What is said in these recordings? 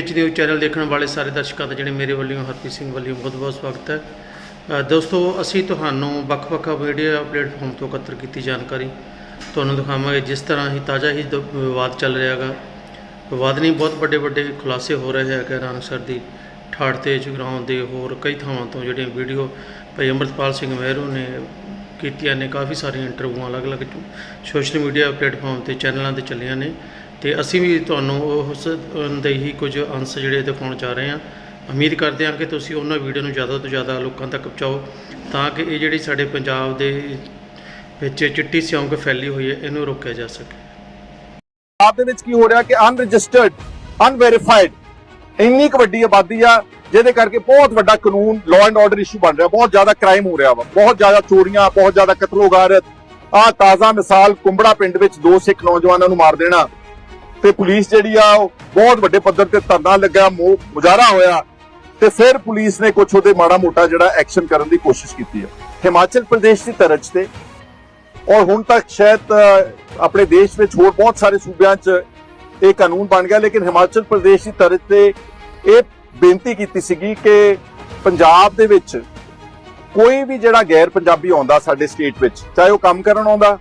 ਵਿੱਚ news channel ਦੇਖਣ ਵਾਲੇ ਸਾਰੇ ਦਰਸ਼ਕਾਂ ਦਾ ਜਿਹੜੇ ਮੇਰੇ ਵੱਲੋਂ, ਹਰਪ੍ਰੀਤ ਸਿੰਘ ਵੱਲੋਂ ਬਹੁਤ-ਬਹੁਤ ਸਵਾਗਤ ਹੈ। ਦੋਸਤੋ, ਅਸੀਂ ਤੁਹਾਨੂੰ ਵੱਖ-ਵੱਖ ਮੀਡੀਆ ਪਲੇਟਫਾਰਮ ਤੋਂ ਇਕੱਤਰ ਕੀਤੀ ਜਾਣਕਾਰੀ ਤੁਹਾਨੂੰ ਦਿਖਾਵਾਂਗੇ। ਜਿਸ ਤਰ੍ਹਾਂ ਹੀ ਤਾਜ਼ਾ ਹੀ ਦ- ਵਿਵਾਦ ਚੱਲ ਰਿਹਾ ਹੈਗਾ। ਵਿਵਾਦ ਨਹੀਂ, ਬਹੁਤ ਵੱਡੇ ਵੱਡੇ ਖੁਲਾਸੇ ਹੋ ਰਹੇ ਹੈਗੇ ਨਾਨਕਸਰ ਦੀ ਠਾੜ ਤੇ ਜਗਰਾਉਂ ਦੇ ਹੋਰ ਕਈ ਥਾਵਾਂ ਤੋਂ ਜਿਹੜੀਆਂ ਵੀਡੀਓ ਭਾਈ ਅੰਮ੍ਰਿਤਪਾਲ ਸਿੰਘ ਮਹਿਰੂ ਨੇ ਕੀਤੀਆਂ ਨੇ, ਕਾਫੀ ਸਾਰੀਆਂ ਇੰਟਰਵਿਊਆਂ ਅਲੱਗ-ਅਲੱਗ ਸੋਸ਼ਲ ਮੀਡੀਆ ਪਲੇਟਫਾਰਮ ਤੇ ਚੈਨਲਾਂ ਤੇ ਚੱਲੀਆਂ ਨੇ। ਤੇ ਅਸੀਂ ਵੀ ਤੁਹਾਨੂੰ ਉਸ ਦੇ ਹੀ ਕੁਝ ਅੰਸ਼ ਜਿਹੜੇ ਦਿਖਾਉਣ ਜਾ ਰਹੇ ਹਾਂ। ਉਮੀਦ ਕਰਦੇ ਹਾਂ ਕਿ ਤੁਸੀਂ ਉਹਨਾਂ ਵੀਡੀਓ ਨੂੰ ਜ਼ਿਆਦਾ ਤੋਂ ਜ਼ਿਆਦਾ ਲੋਕਾਂ ਤੱਕ ਪਹੁੰਚਾਓ, ਤਾਂ ਕਿ ਇਹ ਜਿਹੜੀ ਸਾਡੇ ਪੰਜਾਬ ਦੇ ਵਿੱਚ ਚਿੱਟੀ ਸਿਉਂਕ ਫੈਲੀ ਹੋਈ ਹੈ, ਇਹਨੂੰ ਰੋਕਿਆ ਜਾ ਸਕੇ। ਪੰਜਾਬ ਦੇ ਵਿੱਚ ਕੀ ਹੋ ਰਿਹਾ ਕਿ ਅਨਰਜਿਸਟਰਡ ਅਨਵੈਰੀਫਾਈਡ ਇੰਨੀ ਕੁ ਵੱਡੀ ਆਬਾਦੀ ਆ, ਜਿਹਦੇ ਕਰਕੇ ਬਹੁਤ ਵੱਡਾ ਕਾਨੂੰਨ ਲਾਅ ਐਂਡ ਆਰਡਰ ਇਸ਼ੂ ਬਣ ਰਿਹਾ, ਬਹੁਤ ਜ਼ਿਆਦਾ ਕ੍ਰਾਈਮ ਹੋ ਰਿਹਾ ਵਾ, ਬਹੁਤ ਜ਼ਿਆਦਾ ਚੋਰੀਆਂ, ਬਹੁਤ ਜ਼ਿਆਦਾ ਕਤਲੋਗਾਰਤ ਆ ਤਾਜ਼ਾ ਮਿਸਾਲ ਕੁੰਬੜਾ ਪਿੰਡ ਵਿੱਚ ਦੋ ਸਿੱਖ ਨੌਜਵਾਨਾਂ ਨੂੰ ਮਾਰ ਦੇਣਾ ਤੇ ਪੁਲਿਸ ਜਿਹੜੀ ਆ, ਉਹ ਬਹੁਤ ਵੱਡੇ ਪੱਧਰ ਤੇ ਧਰਨਾ ਲੱਗਾ ਮੋ- ਮੁਜ਼ਾਹਰਾ ਹੋਇਆ। ਤੇ ਫਿਰ ਪੁਲਿਸ ਨੇ ਕੁਝ ਉਹਦੇ ਮਾੜਾ ਮੋਟਾ ਜਿਹੜਾ ਐਕਸ਼ਨ ਕਰਨ ਦੀ ਕੋਸ਼ਿਸ਼ ਕੀਤੀ ਹੈ ਹਿਮਾਚਲ ਪ੍ਰਦੇਸ਼ ਦੀ ਤਰਜ਼ ਤੇ। ਔਰ ਹੁਣ ਤੱਕ ਸ਼ਾਇਦ ਆਪਣੇ ਦੇਸ਼ ਵਿੱਚ ਹੋਰ ਬਹੁਤ ਸਾਰੇ ਸੂਬਿਆਂ 'ਚ ਇਹ ਕਾਨੂੰਨ ਬਣ ਗਿਆ, ਲੇਕਿਨ ਹਿਮਾਚਲ ਪ੍ਰਦੇਸ਼ ਦੀ ਤਰਜ਼ ਤੇ ਇਹ ਬੇਨਤੀ ਕੀਤੀ ਸੀਗੀ ਕਿ ਪੰਜਾਬ ਦੇ ਵਿੱਚ ਕੋਈ ਵੀ ਜਿਹੜਾ ਗੈਰ ਪੰਜਾਬੀ ਆਉਂਦਾ ਸਾਡੇ ਸਟੇਟ ਵਿੱਚ, ਚਾਹੇ ਉਹ ਕੰਮ ਕਰਨ ਆਉਂਦਾ,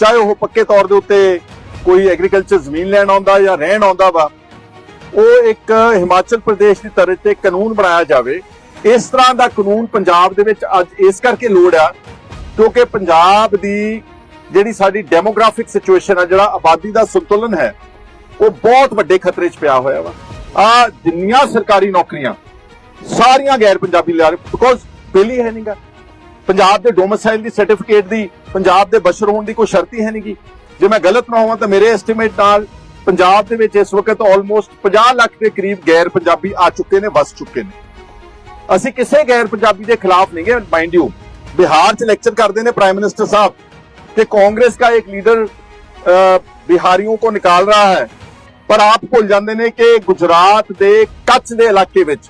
ਚਾਹੇ ਉਹ ਪੱਕੇ ਤੌਰ ਦੇ ਉੱਤੇ ਕੋਈ ਐਗਰੀਕਲਚਰ ਜ਼ਮੀਨ ਲੈਣ ਆਉਂਦਾ ਜਾਂ ਰਹਿਣ ਆਉਂਦਾ ਵਾ, ਉਹ ਇੱਕ ਹਿਮਾਚਲ ਪ੍ਰਦੇਸ਼ ਦੀ ਤਰਜ਼ ਤੇ ਕਾਨੂੰਨ ਬਣਾਇਆ ਜਾਵੇ। ਇਸ ਤਰ੍ਹਾਂ ਦਾ ਕਾਨੂੰਨ ਪੰਜਾਬ ਦੇ ਵਿੱਚ ਅੱਜ ਇਸ ਕਰਕੇ ਲੋੜ ਆ, ਕਿਉਂਕਿ ਪੰਜਾਬ ਦੀ ਜਿਹੜੀ ਸਾਡੀ ਡੈਮੋਗ੍ਰਾਫਿਕ ਸਿਚੁਏਸ਼ਨ ਆ, ਜਿਹੜਾ ਆਬਾਦੀ ਦਾ ਸੰਤੁਲਨ ਹੈ, ਉਹ ਬਹੁਤ ਵੱਡੇ ਖਤਰੇ 'ਚ ਪਿਆ ਹੋਇਆ ਵਾ। ਆ ਜਿੰਨੀਆਂ ਸਰਕਾਰੀ ਨੌਕਰੀਆਂ, ਸਾਰੀਆਂ ਗੈਰ ਪੰਜਾਬੀ ਲਿਆ ਰਹੇ ਬਿਕੋਜ਼ ਪਹਿਲੀ ਹੀ ਹੈ ਨਹੀਂਗਾ ਪੰਜਾਬ ਦੇ ਡੋਮਿਸਾਈਲ ਦੀ ਸਰਟੀਫਿਕੇਟ ਦੀ, ਪੰਜਾਬ ਦੇ ਬਸ਼ਰ ਹੋਣ ਦੀ ਕੋਈ ਸ਼ਰਤ ਹੀ ਹੈ ਨਹੀਂਗੀ ਜੇ ਮੈਂ ਗਲਤ ਨਾ ਹੋਵਾਂ ਤਾਂ ਮੇਰੇ ਐਸਟੀਮੇਟ ਨਾਲ ਪੰਜਾਬ ਦੇ ਵਿੱਚ ਇਸ ਵਕਤ ਆਲਮੋਸਟ 50 ਲੱਖ ਦੇ ਕਰੀਬ ਗੈਰ ਪੰਜਾਬੀ ਆ ਚੁੱਕੇ ਨੇ, ਵਸ ਚੁੱਕੇ ਨੇ। ਅਸੀਂ ਕਿਸੇ ਗੈਰ ਪੰਜਾਬੀ ਦੇ ਖਿਲਾਫ ਨਹੀਂ ਗਏ ਮਾਈਂਡ ਯੂ ਬਿਹਾਰ 'ਚ ਲੈਕਚਰ ਕਰਦੇ ਨੇ ਪ੍ਰਾਈਮ ਮਿਨਿਸਟਰ ਸਾਹਿਬ ਕਿ ਕਾਂਗਰਸ ਦਾ ਇੱਕ ਲੀਡਰ ਬਿਹਾਰੀਆਂ ਕੋ ਨਿਕਾਲ ਰਹਾ ਹੈ। ਪਰ ਆਪ ਭੁੱਲ ਜਾਂਦੇ ਨੇ ਕਿ ਗੁਜਰਾਤ ਦੇ ਕੱਚ ਦੇ ਇਲਾਕੇ ਵਿੱਚ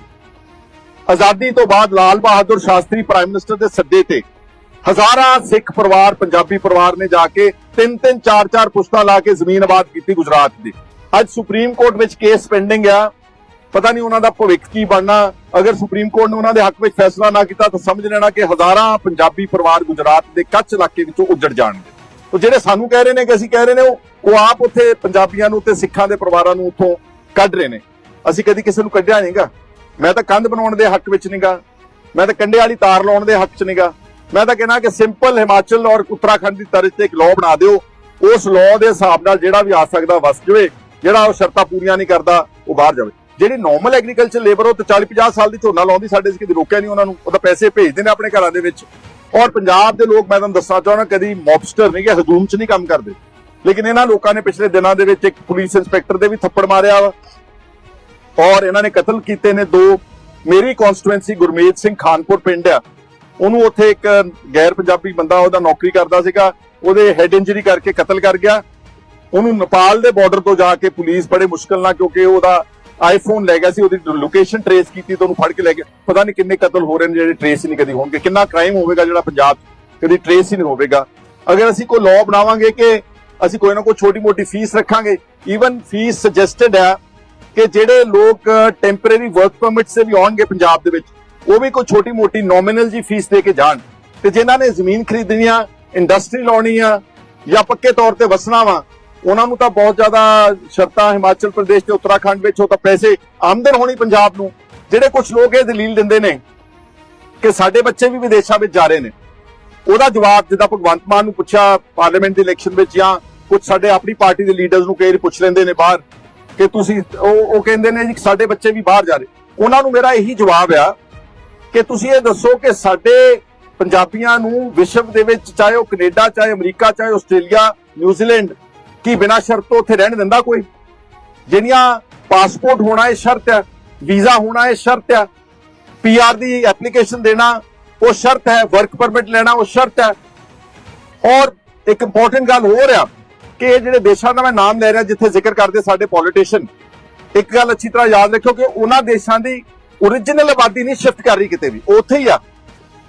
ਆਜ਼ਾਦੀ ਤੋਂ ਬਾਅਦ ਲਾਲ ਬਹਾਦਰ ਸ਼ਾਸਤਰੀ ਪ੍ਰਾਈਮ ਮਿਨਿਸਟਰ ਦੇ ਸੱਦੇ ਤੇ ਹਜ਼ਾਰਾਂ ਸਿੱਖ ਪਰਿਵਾਰ, ਪੰਜਾਬੀ ਪਰਿਵਾਰ ਨੇ ਜਾ ਕੇ ਤਿੰਨ ਤਿੰਨ ਚਾਰ ਚਾਰ ਪੁਸ਼ਤਾਂ ਲਾ ਕੇ ਜ਼ਮੀਨ ਆਬਾਦ ਕੀਤੀ ਗੁਜਰਾਤ ਦੀ। ਅੱਜ ਸੁਪਰੀਮ ਕੋਰਟ ਵਿੱਚ ਕੇਸ ਪੈਂਡਿੰਗ ਆ। ਪਤਾ ਨਹੀਂ ਉਹਨਾਂ ਦਾ ਭਵਿੱਖ ਕੀ ਬਣਨਾ। ਅਗਰ ਸੁਪਰੀਮ ਕੋਰਟ ਨੇ ਉਹਨਾਂ ਦੇ ਹੱਕ ਵਿੱਚ ਫੈਸਲਾ ਨਾ ਕੀਤਾ, ਤਾਂ ਸਮਝ ਲੈਣਾ ਕਿ ਹਜ਼ਾਰਾਂ ਪੰਜਾਬੀ ਪਰਿਵਾਰ ਗੁਜਰਾਤ ਦੇ ਕੱਚ ਇਲਾਕੇ ਵਿੱਚੋਂ ਉੱਜੜ ਜਾਣਗੇ। ਉਹ ਜਿਹੜੇ ਸਾਨੂੰ ਕਹਿ ਰਹੇ ਨੇ ਕਿ ਅਸੀਂ ਕਹਿ ਰਹੇ ਨੇ, ਉਹ ਉਹ ਆਪ ਉੱਥੇ ਪੰਜਾਬੀਆਂ ਨੂੰ ਤੇ ਸਿੱਖਾਂ ਦੇ ਪਰਿਵਾਰਾਂ ਨੂੰ ਉੱਥੋਂ ਕੱਢ ਰਹੇ ਨੇ। ਅਸੀਂ ਕਦੀ ਕਿਸੇ ਨੂੰ ਕੱਢਿਆ ਨਹੀਂਗਾ ਮੈਂ ਤਾਂ ਕੰਧ ਬਣਾਉਣ ਦੇ ਹੱਕ ਵਿੱਚ ਨਹੀਂਗਾ ਮੈਂ ਤਾਂ ਕੰਡੇ ਵਾਲੀ ਤਾਰ ਲਾਉਣ ਦੇ ਹੱਕ 'ਚ ਨਹੀਂਗਾ ਮੈਂ ਤਾਂ ਕਹਿਣਾ ਕਿ ਸਿੰਪਲ ਹਿਮਾਚਲ ਔਰ ਉੱਤਰਾਖੰਡ ਦੀ ਤਰਜ਼ ਤੇ ਇੱਕ ਲਾਅ ਬਣਾ ਦਿਓ। ਉਸ ਲਾਅ ਦੇ ਹਿਸਾਬ ਨਾਲ ਜਿਹੜਾ ਵੀ ਆ ਸਕਦਾ ਵਸ ਜਾਵੇ। ਜਿਹੜਾ ਉਹ ਸ਼ਰਤਾਂ ਪੂਰੀਆਂ ਨਹੀਂ ਕਰਦਾ, ਉਹ ਬਾਹਰ ਜਾਵੇ। ਜਿਹੜੀ ਨਾਰਮਲ ਐਗਰੀਕਲਚਰ ਲੇਬਰ ਉਹ ਤੇ 40 50 ਸਾਲ ਦੀ ਝੋਨਾ ਲਾਉਂਦੀ, ਸਾਡੇ 'ਚ ਰੋਕਿਆ ਨਹੀਂ ਉਹਨਾਂ ਨੂੰ। ਉਹਦਾ ਪੈਸੇ ਭੇਜਦੇ ਨੇ ਆਪਣੇ ਘਰਾਂ ਦੇ ਵਿੱਚ। ਔਰ ਪੰਜਾਬ ਦੇ ਲੋਕ, ਮੈਂ ਤੁਹਾਨੂੰ ਦੱਸਣਾ ਚਾਹੁੰਦਾ, ਕਦੀ ਮੌਬਸਟਰ ਨਹੀਂ ਕਿ ਹਜੂਮ 'ਚ ਨਹੀਂ ਕੰਮ ਕਰਦੇ। ਲੇਕਿਨ ਇਹਨਾਂ ਲੋਕਾਂ ਨੇ ਪਿਛਲੇ ਦਿਨਾਂ ਦੇ ਵਿੱਚ ਇੱਕ ਪੁਲਿਸ ਇੰਸਪੈਕਟਰ ਦੇ ਵੀ ਥੱਪੜ ਮਾਰਿਆ ਵਾ। ਔਰ ਇਹਨਾਂ ਨੇ ਕਤਲ ਕੀਤੇ ਨੇ ਦੋ। ਮੇਰੀ ਕਨਸਟੀਟੂਐਂਸੀ ਗੁਰਮੀਤ ਸਿੰਘ ਖਾਨਪੁਰ ਪਿੰਡ ਆ। ਉਹਨੂੰ ਉੱਥੇ ਇੱਕ ਗੈਰ ਪੰਜਾਬੀ ਬੰਦਾ ਉਹਦਾ ਨੌਕਰੀ ਕਰਦਾ ਸੀਗਾ, ਉਹਦੇ ਹੈਡ ਇੰਜਰੀ ਕਰਕੇ ਕਤਲ ਕਰ ਗਿਆ। ਉਹਨੂੰ ਨੇਪਾਲ ਦੇ ਬਾਰਡਰ ਤੋਂ ਜਾ ਕੇ ਪੁਲਿਸ ਬੜੇ ਮੁਸ਼ਕਲ ਨਾਲ, ਕਿਉਂਕਿ ਉਹਦਾ ਆਈਫੋਨ ਲੈ ਗਿਆ ਸੀ, ਉਹਦੀ ਲੋਕੇਸ਼ਨ ਟ੍ਰੇਸ ਕੀਤੀ ਤਾਂ ਉਹਨੂੰ ਫੜ ਕੇ ਲੈ ਗਿਆ। ਪਤਾ ਨਹੀਂ ਕਿੰਨੇ ਕਤਲ ਹੋ ਰਹੇ ਨੇ, ਜਿਹੜੇ ਟ੍ਰੇਸ ਹੀ ਨਹੀਂ ਕਦੀ ਹੋਣਗੇ। ਕਿੰਨਾ ਕ੍ਰਾਈਮ ਹੋਵੇਗਾ ਜਿਹੜਾ ਪੰਜਾਬ ਕਦੀ ਟ੍ਰੇਸ ਹੀ ਨਹੀਂ ਹੋਵੇਗਾ। ਅਗਰ ਅਸੀਂ ਕੋਈ ਲਾਅ ਬਣਾਵਾਂਗੇ ਕਿ ਅਸੀਂ ਕੋਈ ਨਾ ਕੋਈ ਛੋਟੀ ਮੋਟੀ ਫੀਸ ਰੱਖਾਂਗੇ ਈਵਨ ਫੀਸ ਸੁਜੈਸਟਡ ਹੈ ਕਿ ਜਿਹੜੇ ਲੋਕ ਟੈਂਪਰੇਰੀ ਵਰਕ ਪਰਮਿਟ ਸੇ ਵੀ ਆਉਣਗੇ ਪੰਜਾਬ ਦੇ ਵਿੱਚ ਉਹ ਵੀ ਕੋਈ ਛੋਟੀ ਮੋਟੀ ਨੋਮੀਨਲ ਜੀ ਫੀਸ ਦੇ ਕੇ ਜਾਣ। ਤੇ ਜਿਨ੍ਹਾਂ ਨੇ ਜ਼ਮੀਨ ਖਰੀਦਣੀ ਆ ਇੰਡਸਟਰੀ ਲਾਉਣੀ ਆ ਜਾਂ ਪੱਕੇ ਤੌਰ ਤੇ ਵਸਣਾ ਵਾ ਉਹਨਾਂ ਨੂੰ ਤਾਂ ਬਹੁਤ ਜ਼ਿਆਦਾ ਸ਼ਰਤਾਂ ਹਿਮਾਚਲ ਪ੍ਰਦੇਸ਼ ਤੇ ਉੱਤਰਾਖੰਡ ਵਿੱਚ ਉਹ ਤਾਂ ਪੈਸੇ ਆਮਦਨ ਹੋਣੀ ਪੰਜਾਬ ਨੂੰ। ਜਿਹੜੇ ਕੁਝ ਲੋਕ ਇਹ ਦਲੀਲ ਦਿੰਦੇ ਨੇ ਕਿ ਸਾਡੇ ਬੱਚੇ ਵੀ ਵਿਦੇਸ਼ਾਂ ਵਿੱਚ ਜਾ ਰਹੇ ਨੇ। ਉਹਦਾ ਜਵਾਬ ਜਿੱਦਾਂ ਭਗਵੰਤ ਮਾਨ ਨੂੰ ਪੁੱਛਿਆ ਪਾਰਲੀਮੈਂਟ ਦੀ ਇਲੈਕਸ਼ਨ ਵਿੱਚ ਜਾਂ ਕੁਝ ਸਾਡੇ ਆਪਣੀ ਪਾਰਟੀ ਦੇ ਲੀਡਰਸ ਨੂੰ ਕਈ ਪੁੱਛ ਲੈਂਦੇ ਨੇ ਬਾਹਰ ਕਿ ਤੁਸੀਂ ਉਹ ਉਹ ਕਹਿੰਦੇ ਨੇ ਜੀ ਸਾਡੇ ਬੱਚੇ ਵੀ ਬਾਹਰ ਜਾ ਰਹੇ। ਉਹਨਾਂ ਨੂੰ ਮੇਰਾ ਇਹੀ ਜਵਾਬ ਆ ਕਿ ਤੁਸੀਂ ਇਹ ਦੱਸੋ ਕਿ ਸਾਡੇ ਪੰਜਾਬੀਆਂ ਨੂੰ ਵਿਸ਼ਵ ਦੇ ਵਿੱਚ ਚਾਹੇ ਉਹ ਕੈਨੇਡਾ, ਚਾਹੇ ਅਮਰੀਕਾ, ਚਾਹੇ ਆਸਟ੍ਰੇਲੀਆ, ਨਿਊਜ਼ੀਲੈਂਡ, ਕੀ ਬਿਨਾਂ ਸ਼ਰਤ ਤੋਂ ਉੱਥੇ ਰਹਿਣ ਦਿੰਦਾ ਕੋਈ? ਜਿਹੜੀਆਂ ਪਾਸਪੋਰਟ ਹੋਣਾ ਇਹ ਸ਼ਰਤ ਹੈ, ਵੀਜ਼ਾ ਹੋਣਾ ਇਹ ਸ਼ਰਤ ਹੈ ਪੀਆਰ ਦੀ ਐਪਲੀਕੇਸ਼ਨ ਦੇਣਾ ਉਹ ਸ਼ਰਤ ਹੈ ਵਰਕ ਪਰਮਿਟ ਲੈਣਾ ਉਹ ਸ਼ਰਤ ਹੈ। ਔਰ ਇੱਕ ਇੰਪੋਰਟੈਂਟ ਗੱਲ ਹੋਰ ਆ ਕਿ ਇਹ ਜਿਹੜੇ ਦੇਸ਼ਾਂ ਦਾ ਮੈਂ ਨਾਮ ਲੈ ਰਿਹਾ ਜਿੱਥੇ ਜ਼ਿਕਰ ਕਰਦੇ ਸਾਡੇ ਪੋਲੀਟੀਸ਼ੀਅਨ ਇੱਕ ਗੱਲ ਅੱਛੀ ਤਰ੍ਹਾਂ ਯਾਦ ਰੱਖਿਓ ਕਿ ਉਹਨਾਂ ਦੇਸ਼ਾਂ ਦੀ origignal ਆਬਾਦੀ ਨਹੀਂ ਸ਼ਿਫਟ ਕਰ ਰਹੀ ਕਿਤੇ ਵੀ। ਉੱਥੇ ਹੀ ਆ।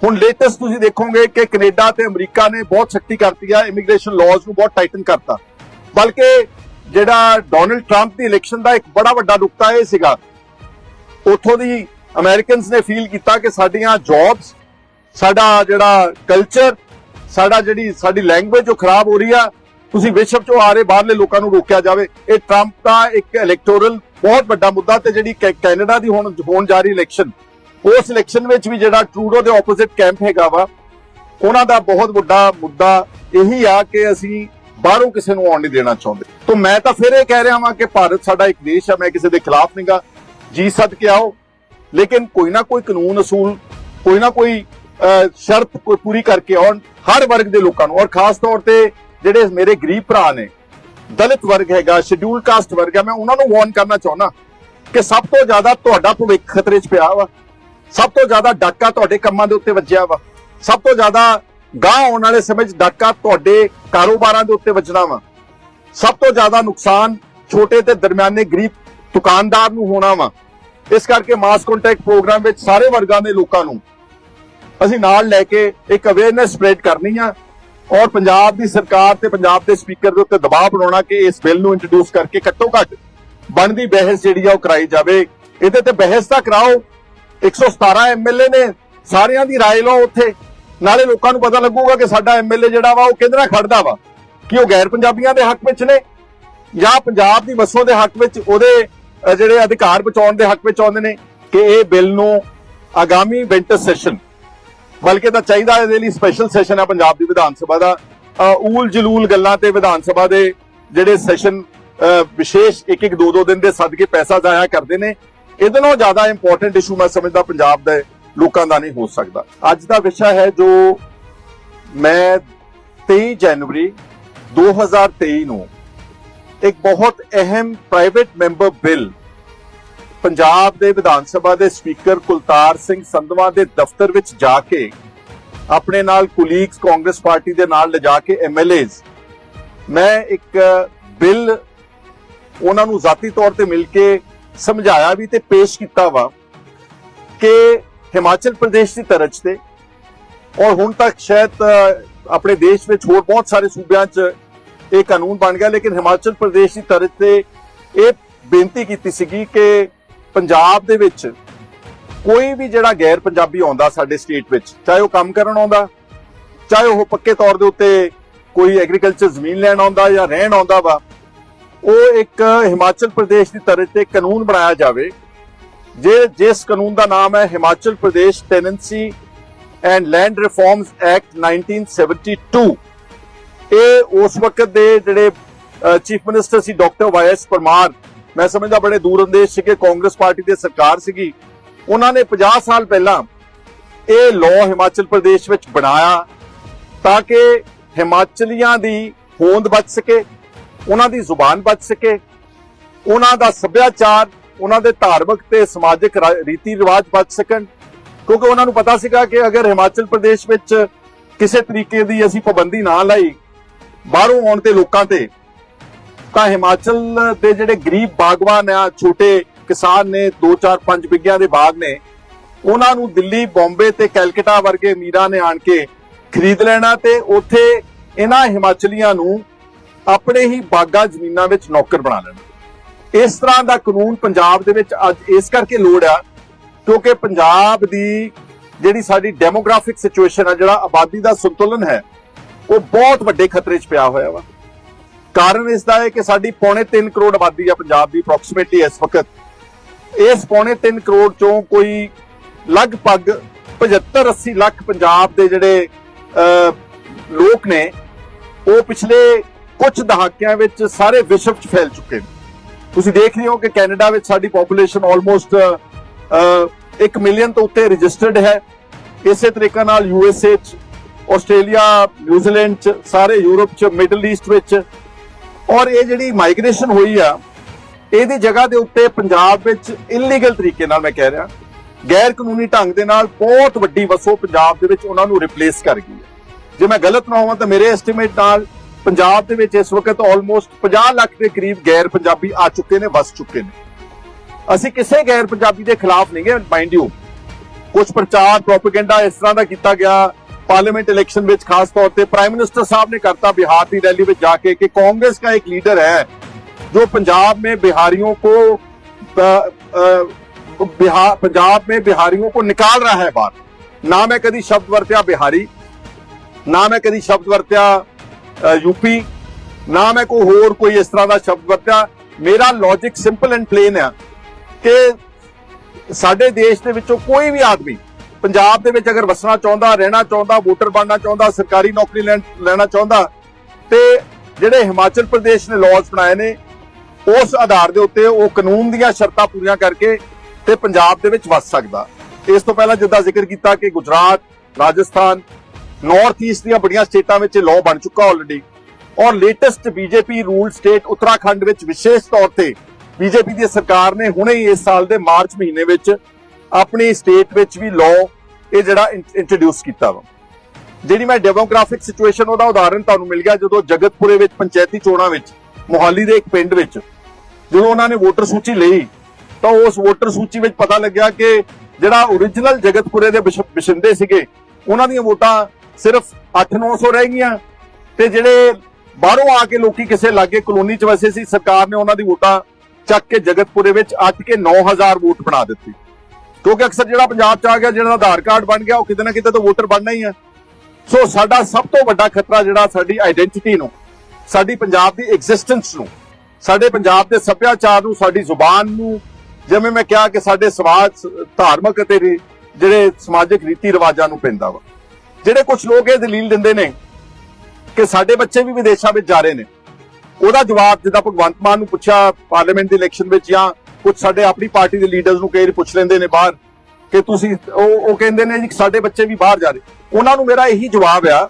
ਹੁਣ ਲੇਟੈਸਟ ਤੁਸੀਂ ਦੇਖੋਗੇ ਕਿ ਕੈਨੇਡਾ ਤੇ ਅਮਰੀਕਾ ਨੇ ਬਹੁਤ ਸਖਤੀ ਕਰਤੀ ਆ। ਇਮੀਗ੍ਰੇਸ਼ਨ ਲਾਜ਼ ਨੂੰ ਬਹੁਤ ਟਾਈਟਨ ਕਰਤਾ। ਬਲਕਿ ਜਿਹੜਾ ਡੋਨਲਡ ਟਰੰਪ ਦੀ ਇਲੈਕਸ਼ਨ ਦਾ ਇੱਕ ਬੜਾ ਵੱਡਾ ਨੁਕਤਾ ਇਹ ਸੀਗਾ। ਉੱਥੋਂ ਦੀ ਅਮਰੀਕਨਸ ਨੇ ਫੀਲ ਕੀਤਾ ਕਿ ਸਾਡੀਆਂ ਜੌਬਸ ਸਾਡਾ ਜਿਹੜਾ ਕਲਚਰ ਸਾਡਾ ਜਿਹੜੀ, ਸਾਡੀ ਲੈਂਗੁਏਜ ਉਹ ਖਰਾਬ ਹੋ ਰਹੀ ਆ। ਤੁਸੀਂ ਵਿਸ਼ਵ ਚੋਂ ਆ ਰਹੇ ਬਾਹਰਲੇ ਲੋਕਾਂ ਨੂੰ ਰੋਕਿਆ ਜਾਵੇ। ਇਹ ਟਰੰਪ ਦਾ ਇੱਕ ਇਲੈਕਟੋਰਲ ਬਹੁਤ ਵੱਡਾ ਮੁੱਦਾ ਤੇ ਜਿਹੜੀ ਕੈ- ਕੈਨੇਡਾ ਦੀ ਹੁਣ ਹੋਣ ਜਾ ਰਹੀ ਇਲੈਕਸ਼ਨ ਉਸ ਇਲੈਕਸ਼ਨ ਵਿੱਚ ਵੀ ਜਿਹੜਾ ਟਰੂਡੋ ਦੇ ਆਪੋਜ਼ਿਟ ਕੈਂਪ ਹੈਗਾ ਵਾ, ਉਹਨਾਂ ਦਾ ਬਹੁਤ ਵੱਡਾ ਮੁੱਦਾ ਇਹੀ ਆ ਕਿ ਅਸੀਂ ਬਾਹਰੋਂ ਕਿਸੇ ਨੂੰ ਆਉਣ ਨਹੀਂ ਦੇਣਾ ਚਾਹੁੰਦੇ। ਤਾਂ ਮੈਂ ਤਾਂ ਫਿਰ ਇਹ ਕਹਿ ਰਿਹਾ ਹਾਂ ਕਿ ਭਾਰਤ ਸਾਡਾ ਇੱਕ ਦੇਸ਼ ਆ, ਮੈਂ ਕਿਸੇ ਦੇ ਖਿਲਾਫ ਨਹੀਂਗਾ ਜੀ ਸਦ ਕੇ ਆਓ, ਲੇਕਿਨ ਕੋਈ ਨਾ ਕੋਈ ਕਾਨੂੰਨ ਅਸੂਲ, ਕੋਈ ਨਾ ਕੋਈ ਸ਼ਰਤ ਪੂਰੀ ਕਰਕੇ ਆਉਣ ਹਰ ਵਰਗ ਦੇ ਲੋਕਾਂ ਨੂੰ। ਔਰ ਖਾਸ ਤੌਰ ਤੇ ਜਿਹੜੇ ਮੇਰੇ ਗਰੀਬ ਭਰਾ ਨੇ ਦਲਿਤ ਵਰਗ ਹੈਗਾ ਸ਼ਡਿਊਲ ਕਾਸਟ ਵਰਗ ਹੈ ਮੈਂ ਉਹਨਾਂ ਨੂੰ ਵਾਰਨ ਕਰਨਾ ਚਾਹੁੰਦਾ ਕਿ ਸਭ ਤੋਂ ਜ਼ਿਆਦਾ ਤੁਹਾਡਾ ਭਵਿੱਖ ਖਤਰੇ 'ਚ ਪਿਆ ਵਾ। ਸਭ ਤੋਂ ਜ਼ਿਆਦਾ ਡਾਕਾ ਤੁਹਾਡੇ ਕੰਮਾਂ ਦੇ ਉੱਤੇ ਵੱਜਿਆ ਵਾ। ਸਭ ਤੋਂ ਜ਼ਿਆਦਾ ਗਾਹ ਆਉਣ ਵਾਲੇ ਸਮੇਂ 'ਚ ਡਾਕਾ ਤੁਹਾਡੇ ਕਾਰੋਬਾਰਾਂ ਦੇ ਉੱਤੇ ਵੱਜਣਾ ਵਾ। ਸਭ ਤੋਂ ਜ਼ਿਆਦਾ ਨੁਕਸਾਨ ਛੋਟੇ ਤੇ ਦਰਮਿਆਨੇ ਗਰੀਬ ਦੁਕਾਨਦਾਰ ਨੂੰ ਹੋਣਾ ਵਾ। ਇਸ ਕਰਕੇ ਮਾਸ ਕੰਟੈਕਟ ਪ੍ਰੋਗਰਾਮ ਵਿੱਚ ਸਾਰੇ ਵਰਗਾਂ ਦੇ ਲੋਕਾਂ ਨੂੰ ਅਸੀਂ ਨਾਲ ਲੈ ਕੇ ਇੱਕ ਅਵੇਅਰਨੈਸ ਸਪਰੈਡ ਕਰਨੀ ਆ। ਔਰ ਪੰਜਾਬ ਦੀ ਸਰਕਾਰ ਤੇ ਪੰਜਾਬ ਦੇ ਸਪੀਕਰ ਦੇ ਉੱਤੇ ਦਬਾਅ ਬਣਾਉਣਾ ਕਿ ਇਸ ਬਿੱਲ ਨੂੰ ਇੰਟਰੋਡਿਊਸ ਕਰਕੇ ਘੱਟੋ ਘੱਟ ਬਣਦੀ ਬਹਿਸ ਜਿਹੜੀ ਆ ਉਹ ਕਰਾਈ ਜਾਵੇ ਇਹਦੇ ਤੇ ਬਹਿਸ ਤਾਂ ਕਰਾਓ 117 ਐਮਐਲਏ ਨੇ ਸਾਰਿਆਂ ਦੀ رائے ਲਓ ਉੱਥੇ ਨਾਲੇ ਲੋਕਾਂ ਨੂੰ ਪਤਾ ਲੱਗੂਗਾ ਕਿ ਸਾਡਾ ਐਮਐਲਏ ਜਿਹੜਾ ਵਾ ਉਹ ਕਿਹਦੇ ਨਾਲ ਖੜਦਾ ਵਾ ਕਿ ਉਹ ਗੈਰ ਪੰਜਾਬੀਆਂ ਦੇ ਹੱਕ ਵਿੱਚ ਨੇ ਜਾਂ ਪੰਜਾਬ ਦੀ ਵਸੋਂ ਦੇ ਹੱਕ ਵਿੱਚ ਉਹਦੇ ਅਹ, ਜਿਹੜੇ ਅਧਿਕਾਰ ਬਚਾਉਣ ਦੇ ਹੱਕ ਵਿੱਚ ਆਉਂਦੇ ਨੇ ਕਿ ਇਹ ਬਿੱਲ ਨੂੰ ਆਗਾਮੀ ਵਿੰਟਰ ਸੈਸ਼ਨ ਬਲਕਿ ਤਾਂ ਚਾਹੀਦਾ ਇਹਦੇ ਲਈ ਸਪੈਸ਼ਲ ਸੈਸ਼ਨ ਹੈ ਪੰਜਾਬ ਦੀ ਵਿਧਾਨ ਸਭਾ ਦਾ। ਊਲ ਜਲੂਲ ਗੱਲਾਂ ਤੇ ਵਿਧਾਨ ਸਭਾ ਦੇ ਜਿਹੜੇ ਸੈਸ਼ਨ ਵਿਸ਼ੇਸ਼ ਇੱਕ ਇੱਕ ਦੋ ਦੋ ਦਿਨ ਦੇ ਸਦਕੇ ਪੈਸਾ ਜ਼ਾਇਆ ਕਰਦੇ ਨੇ। ਇਹਦੇ ਨਾਲੋਂ ਜ਼ਿਆਦਾ ਇੰਪੋਰਟੈਂਟ ਇਸ਼ੂ ਮੈਂ ਸਮਝਦਾ ਪੰਜਾਬ ਦੇ ਲੋਕਾਂ ਦਾ ਨਹੀਂ ਹੋ ਸਕਦਾ। ਅੱਜ ਦਾ ਵਿਸ਼ਾ ਹੈ ਜੋ ਮੈਂ 23 ਜਨਵਰੀ 2023 ਨੂੰ ਇੱਕ ਬਹੁਤ ਅਹਿਮ ਪ੍ਰਾਈਵੇਟ ਮੈਂਬਰ ਬਿੱਲ ਪੰਜਾਬ ਦੇ ਵਿਧਾਨ ਸਭਾ ਦੇ ਸਪੀਕਰ ਕੁਲਤਾਰ ਸਿੰਘ ਸੰਧਵਾ ਦੇ ਦਫ਼ਤਰ ਵਿੱਚ ਜਾ ਕੇ ਆਪਣੇ ਨਾਲ ਕੁਲੀਗਸ ਕਾਂਗਰਸ ਪਾਰਟੀ ਦੇ ਨਾਲ ਲਿਜਾ ਕੇ ਐਮਐਲਏਜ਼ ਮੈਂ ਇੱਕ ਬਿੱਲ ਉਹਨਾਂ ਨੂੰ ਜ਼ਾਤੀ ਤੌਰ ਤੇ ਮਿਲ ਕੇ ਸਮਝਾਇਆ ਵੀ ਤੇ ਪੇਸ਼ ਕੀਤਾ ਵਾ ਕਿ ਹਿਮਾਚਲ ਪ੍ਰਦੇਸ਼ ਦੀ ਤਰਜ਼ ਤੇ ਔਰ ਹੁਣ ਤੱਕ ਸ਼ਾਇਦ ਆਪਣੇ ਦੇਸ਼ ਵਿੱਚ ਹੋਰ ਬਹੁਤ ਸਾਰੇ ਸੂਬਿਆਂ 'ਚ ਇਹ ਕਾਨੂੰਨ ਬਣ ਗਿਆ, ਲੇਕਿਨ ਹਿਮਾਚਲ ਪ੍ਰਦੇਸ਼ ਦੀ ਤਰਜ਼ ਤੇ ਇਹ ਬੇਨਤੀ ਕੀਤੀ ਸੀਗੀ ਕਿ ਪੰਜਾਬ ਦੇ ਵਿੱਚ ਕੋਈ ਵੀ ਜਿਹੜਾ ਗੈਰ ਪੰਜਾਬੀ ਆਉਂਦਾ ਸਾਡੇ ਸਟੇਟ ਵਿੱਚ, ਚਾਹੇ ਉਹ ਕੰਮ ਕਰਨ ਆਉਂਦਾ, ਚਾਹੇ ਉਹ ਪੱਕੇ ਤੌਰ ਦੇ ਉੱਤੇ ਕੋਈ ਐਗਰੀਕਲਚਰ ਜ਼ਮੀਨ ਲੈਣ ਆਉਂਦਾ ਜਾਂ ਰਹਿਣ ਆਉਂਦਾ ਵਾ, ਉਹ ਇੱਕ ਹਿਮਾਚਲ ਪ੍ਰਦੇਸ਼ ਦੀ ਤਰਜ਼ ਤੇ ਕਾਨੂੰਨ ਬਣਾਇਆ ਜਾਵੇ। ਜੇ ਜਿਸ ਕਾਨੂੰਨ ਦਾ ਨਾਮ ਹੈ Himachal Pradesh tenancy and land reforms act 1972 ਇਹ ਉਸ ਵਕਤ ਦੇ ਜਿਹੜੇ ਚੀਫ ਮਿਨਿਸਟਰ ਸੀ ਡਾਕਟਰ ਵਾਈਐਸ ਪਰਮਾਰ ਮੈਂ ਸਮਝਦਾ ਬੜੇ ਦੂਰ ਅੰਦੇਸ਼ ਸੀਗੇ, ਕਾਂਗਰਸ ਪਾਰਟੀ ਦੇ ਸਰਕਾਰ ਸੀਗੀ। ਉਹਨਾਂ ਨੇ 50 ਸਾਲ ਪਹਿਲਾਂ ਇਹ ਲਾਅ ਹਿਮਾਚਲ ਪ੍ਰਦੇਸ਼ ਵਿੱਚ ਬਣਾਇਆ ਤਾਂ ਕਿ ਹਿਮਾਚਲੀਆਂ ਦੀ ਹੋਂਦ ਬਚ ਸਕੇ, ਉਹਨਾਂ ਦੀ ਜ਼ੁਬਾਨ ਬਚ ਸਕੇ, ਉਹਨਾਂ ਦਾ ਸੱਭਿਆਚਾਰ, ਉਹਨਾਂ ਦੇ ਧਾਰਮਿਕ ਤੇ ਸਮਾਜਿਕ ਰੀਤੀ ਰਿਵਾਜ ਬਚ ਸਕਣ। ਕਿਉਂਕਿ ਉਹਨਾਂ ਨੂੰ ਪਤਾ ਸੀਗਾ ਕਿ ਅਗਰ ਹਿਮਾਚਲ ਪ੍ਰਦੇਸ਼ ਵਿੱਚ ਕਿਸੇ ਤਰੀਕੇ ਦੀ ਅਸੀਂ ਪਾਬੰਦੀ ਨਾ ਲਾਈ, ਬਾਹਰੋਂ ਆਉਣ ਤੇ ਲੋਕਾਂ ਤੇ ਤਾਂ ਹਿਮਾਚਲ ਦੇ ਜਿਹੜੇ ਗਰੀਬ ਬਾਗਵਾਨ ਆ, ਛੋਟੇ ਕਿਸਾਨ ਨੇ 2 4 5 ਬਿੱਗਿਆਂ ਦੇ ਬਾਗ ਨੇ, ਉਹਨਾਂ ਨੂੰ ਦਿੱਲੀ, ਬੰਬੇ ਤੇ ਕੈਲਕਟਾ ਵਰਗੇ ਅਮੀਰਾਂ ਨੇ ਆਣ ਕੇ ਖਰੀਦ ਲੈਣਾ ਤੇ ਉੱਥੇ ਇਹਨਾਂ ਹਿਮਾਚਲੀਆਂ ਨੂੰ ਆਪਣੇ ਹੀ ਬਾਗਾ ਜ਼ਮੀਨਾਂ ਵਿੱਚ ਨੌਕਰ ਬਣਾ ਲੈਣਾ। ਇਸ ਤਰ੍ਹਾਂ ਦਾ ਕਾਨੂੰਨ ਪੰਜਾਬ ਦੇ ਵਿੱਚ ਅੱਜ ਇਸ ਕਰਕੇ ਲੋੜ ਆ, ਕਿਉਂਕਿ ਪੰਜਾਬ ਦੀ ਜਿਹੜੀ ਸਾਡੀ ਡੈਮੋਗ੍ਰਾਫਿਕ ਸਿਚੁਏਸ਼ਨ ਆ, ਜਿਹੜਾ ਆਬਾਦੀ ਦਾ ਸੰਤੁਲਨ ਹੈ, ਉਹ ਬਹੁਤ ਵੱਡੇ ਖਤਰੇ 'ਚ ਪਿਆ ਹੋਇਆ ਵਾ। ਕਾਰਨ ਇਸ ਦਾ ਹੈ ਕਿ ਸਾਡੀ ਪੌਣੇ 3 ਕਰੋੜ ਆਬਾਦੀ ਆ ਪੰਜਾਬ ਦੀ ਅਪਰੋਕਸੀਮੇਟਲੀ ਇਸ ਵਕਤ। ਇਸ ਪੌਣੇ 3 ਕਰੋੜ ਚੋਂ ਕੋਈ ਲਗਭਗ 75 80 ਲੱਖ ਪੰਜਾਬ ਦੇ ਜਿਹੜੇ ਲੋਕ ਨੇ, ਉਹ ਪਿਛਲੇ ਕੁਝ ਦਹਾਕਿਆਂ ਵਿੱਚ ਸਾਰੇ ਵਿਸ਼ਵ 'ਚ ਫੈਲ ਚੁੱਕੇ ਨੇ। ਤੁਸੀਂ ਦੇਖ ਰਹੇ ਹੋ ਕਿ ਕੈਨੇਡਾ ਵਿੱਚ ਸਾਡੀ ਪੋਪੂਲੇਸ਼ਨ ਆਲਮੋਸਟ 1 ਮਿਲੀਅਨ ਤੋਂ ਉੱਤੇ ਰਜਿਸਟਰਡ ਹੈ। ਇਸੇ ਤਰੀਕੇ ਨਾਲ ਯੂਐਸਏ 'ਚ ਆਸਟ੍ਰੇਲੀਆ ਨਿਊਜ਼ੀਲੈਂਡ 'ਚ, ਸਾਰੇ ਯੂਰਪ 'ਚ ਮਿਡਲ ਈਸਟ ਵਿੱਚ ਔਰ ਇਹ ਜਿਹੜੀ ਮਾਈਗ੍ਰੇਸ਼ਨ ਹੋਈ ਆ, ਇਹਦੀ ਜਗ੍ਹਾ ਦੇ ਉੱਤੇ ਪੰਜਾਬ ਵਿੱਚ ਇਲੀਗਲ ਤਰੀਕੇ ਨਾਲ ਮੈਂ ਕਹਿ ਰਿਹਾ ਗੈਰ ਕਾਨੂੰਨੀ ਢੰਗ ਦੇ ਨਾਲ ਬਹੁਤ ਵੱਡੀ ਵਸੋਂ ਪੰਜਾਬ ਦੇ ਵਿੱਚ ਉਹਨਾਂ ਨੂੰ ਰਿਪਲੇਸ ਕਰ ਗਈ ਹੈ। ਜੇ ਮੈਂ ਗਲਤ ਨਾ ਹੋਵਾਂ ਤਾਂ ਮੇਰੇ ਐਸਟੀਮੇਟ ਨਾਲ ਪੰਜਾਬ ਦੇ ਵਿੱਚ ਇਸ ਵਕਤ ਆਲਮੋਸਟ 50 ਲੱਖ ਦੇ ਕਰੀਬ ਗੈਰ ਪੰਜਾਬੀ ਆ ਚੁੱਕੇ ਨੇ, ਵਸ ਚੁੱਕੇ ਨੇ। ਅਸੀਂ ਕਿਸੇ ਗੈਰ ਪੰਜਾਬੀ ਦੇ ਖਿਲਾਫ ਨਹੀਂ ਗਏ ਮਾਈਂਡ ਯੂ ਕੁਝ ਪ੍ਰਚਾਰ ਪ੍ਰੋਪਗੈਂਡਾ ਇਸ ਤਰ੍ਹਾਂ ਦਾ ਕੀਤਾ ਗਿਆ ਪਾਰਲੀਮੈਂਟ ਇਲੈਕਸ਼ਨ ਵਿੱਚ ਖਾਸ ਤੌਰ ਤੇ ਪ੍ਰਾਈਮ ਮਿਨਿਸਟਰ ਸਾਹਿਬ ਨੇ ਕਰਤਾ ਬਿਹਾਰ ਦੀ ਰੈਲੀ ਵਿੱਚ ਜਾ ਕੇ ਕਿ ਕਾਂਗਰਸ ਦਾ ਇੱਕ ਲੀਡਰ ਹੈ जो पंजाब में बिहारियों को अ, अ, बिहार पंजाब में बिहारियों को निकाल रहा है बाहर ना मैं कभी शब्द वरत्या बिहारी ਨਾ ਮੈਂ ਕਦੀ ਸ਼ਬਦ ਵਰਤਿਆ ਅ, ਯੂਪੀ ਨਾ ਮੈਂ ਕੋਈ ਹੋਰ ਕੋਈ ਇਸ ਤਰ੍ਹਾਂ ਦਾ ਸ਼ਬਦ ਵਰਤਿਆ ਮੇਰਾ ਲੌਜੀਕ ਸਿੰਪਲ ਐਂਡ ਪਲੇਨ ਹੈ ਕਿ ਸਾਡੇ ਦੇਸ਼ ਦੇ ਵਿੱਚੋਂ ਕੋਈ ਵੀ ਆਦਮੀ ਪੰਜਾਬ ਦੇ ਵਿੱਚ ਅਗਰ ਵਸਣਾ ਚਾਹੁੰਦਾ, ਰਹਿਣਾ ਚਾਹੁੰਦਾ, ਵੋਟਰ ਬਣਨਾ ਚਾਹੁੰਦਾ, ਸਰਕਾਰੀ ਨੌਕਰੀ ਲੈਣ- ਲੈਣਾ ਚਾਹੁੰਦਾ, ਤੇ ਜਿਹੜੇ ਹਿਮਾਚਲ ਪ੍ਰਦੇਸ਼ ਨੇ ਲਾਜ਼ ਬਣਾਏ ਨੇ, ਉਸ ਆਧਾਰ ਦੇ ਉੱਤੇ ਉਹ ਕਾਨੂੰਨ ਦੀਆਂ ਸ਼ਰਤਾਂ ਪੂਰੀਆਂ ਕਰਕੇ ਤੇ ਪੰਜਾਬ ਦੇ ਵਿੱਚ ਵਸ ਸਕਦਾ। ਇਸ ਤੋਂ ਪਹਿਲਾਂ ਜਿੱਦਾਂ ਜ਼ਿਕਰ ਕੀਤਾ ਕਿ ਗੁਜਰਾਤ, ਰਾਜਸਥਾਨ ਨਾਰਥ ਈਸਟ ਦੀਆਂ ਬੜੀਆਂ ਸਟੇਟਾਂ ਵਿੱਚ ਲਾਅ ਬਣ ਚੁੱਕਾ ਆਲਰੇਡੀ ਔਰ latest BJP rule state Uttarakhand ਵਿੱਚ ਵਿਸ਼ੇਸ਼ ਤੌਰ ਤੇ ਬੀਜੇਪੀ ਦੀ ਸਰਕਾਰ ਨੇ ਹੁਣੇ ਹੀ ਇਸ ਸਾਲ ਦੇ ਮਾਰਚ ਮਹੀਨੇ ਵਿੱਚ ਆਪਣੀ ਸਟੇਟ ਵਿੱਚ ਵੀ ਲਾਅ ਇਹ ਜਿਹੜਾ ਇੰਟਰੋਡਿਊਸ ਕੀਤਾ ਵਾ। ਜਿਹੜੀ ਮੈਂ ਡੈਮੋਗ੍ਰਾਫਿਕ ਸਿਚੁਏਸ਼ਨ ਉਹਦਾ ਉਦਾਹਰਣ ਤੁਹਾਨੂੰ ਮਿਲ ਗਿਆ, ਜਦੋਂ ਜਗਤਪੁਰੇ ਵਿੱਚ, ਪੰਚਾਇਤੀ ਚੋਣਾਂ ਵਿੱਚ, ਮੋਹਾਲੀ ਦੇ ਇੱਕ ਪਿੰਡ ਵਿੱਚ ਜਦੋਂ ਉਹਨਾਂ ਨੇ ਵੋਟਰ ਸੂਚੀ ਲਈ, ਤਾਂ ਉਸ ਵੋਟਰ ਸੂਚੀ ਵਿੱਚ ਪਤਾ ਲੱਗਿਆ ਕਿ ਜਿਹੜਾ origignal ਜਗਤਪੁਰੇ ਦੇ ਬਿਸ਼- ਬਿਸ਼ਿੰਦੇ ਸੀਗੇ, ਉਹਨਾਂ ਦੀਆਂ ਵੋਟਾਂ ਸਿਰਫ 8-900 ਰਹਿ ਗਈਆਂ ਤੇ ਜਿਹੜੇ ਬਾਹਰੋਂ ਆ ਕੇ ਲੋਕੀ ਕਿਸੇ ਲਾਗੇ ਕਲੋਨੀ ਚ ਵਸੇ ਸੀ, ਸਰਕਾਰ ਨੇ ਉਹਨਾਂ ਦੀ ਵੋਟਾਂ ਚੱਕ ਕੇ ਜਗਤਪੁਰੇ ਵਿੱਚ ਅੱਟ ਕੇ 9000 ਵੋਟ ਬਣਾ ਦਿੱਤੀ। ਕਿਉਂਕਿ ਅਕਸਰ ਜਿਹੜਾ ਪੰਜਾਬ ਚ ਆ ਗਿਆ ਜਿਹੜਾ ਆਧਾਰ ਕਾਰਡ ਬਣ ਗਿਆ, ਉਹ ਕਿਤੇ ਨਾ ਕਿਤੇ ਤਾਂ ਵੋਟਰ ਬਣਨਾ ਹੀ ਹੈ ਸੋ ਸਾਡਾ ਸਭ ਤੋਂ ਵੱਡਾ ਖਤਰਾ ਜਿਹੜਾ ਸਾਡੀ ਆਇਡੈਂਟੀਟੀ ਨੂੰ, ਸਾਡੀ ਪੰਜਾਬ ਦੀ ਐਗਜ਼ਿਸਟੈਂਸ ਨੂੰ, ਸਾਡੇ ਪੰਜਾਬ ਦੇ ਸੱਭਿਆਚਾਰ ਨੂੰ, ਸਾਡੀ ਜ਼ੁਬਾਨ ਨੂੰ, ਜਿਵੇਂ ਮੈਂ ਕਿਹਾ ਕਿ ਸਾਡੇ ਸਮਾਜ, ਧਾਰਮਿਕ ਅਤੇ ਜਿਹੜੇ ਸਮਾਜਿਕ ਰੀਤੀ ਰਿਵਾਜਾਂ ਨੂੰ ਪੈਂਦਾ ਵਾ। ਜਿਹੜੇ ਕੁਝ ਲੋਕ ਇਹ ਦਲੀਲ ਦਿੰਦੇ ਨੇ ਕਿ ਸਾਡੇ ਬੱਚੇ ਵੀ ਵਿਦੇਸ਼ਾਂ ਵਿੱਚ ਜਾ ਰਹੇ ਨੇ। ਉਹਦਾ ਜਵਾਬ ਜਿੱਦਾਂ ਭਗਵੰਤ ਮਾਨ ਨੂੰ ਪੁੱਛਿਆ, ਪਾਰਲੀਮੈਂਟ ਦੀ ਇਲੈਕਸ਼ਨ ਵਿੱਚ ਜਾਂ ਕੁਝ ਸਾਡੇ ਆਪਣੀ ਪਾਰਟੀ ਦੇ ਲੀਡਰਸ ਨੂੰ ਕਈ ਪੁੱਛ ਲੈਂਦੇ ਨੇ ਬਾਹਰ ਕਿ ਤੁਸੀਂ, ਉਹ ਉਹ ਕਹਿੰਦੇ ਨੇ ਜੀ ਸਾਡੇ ਬੱਚੇ ਵੀ ਬਾਹਰ ਜਾ ਰਹੇ। ਉਹਨਾਂ ਨੂੰ ਮੇਰਾ ਇਹੀ ਜਵਾਬ ਆ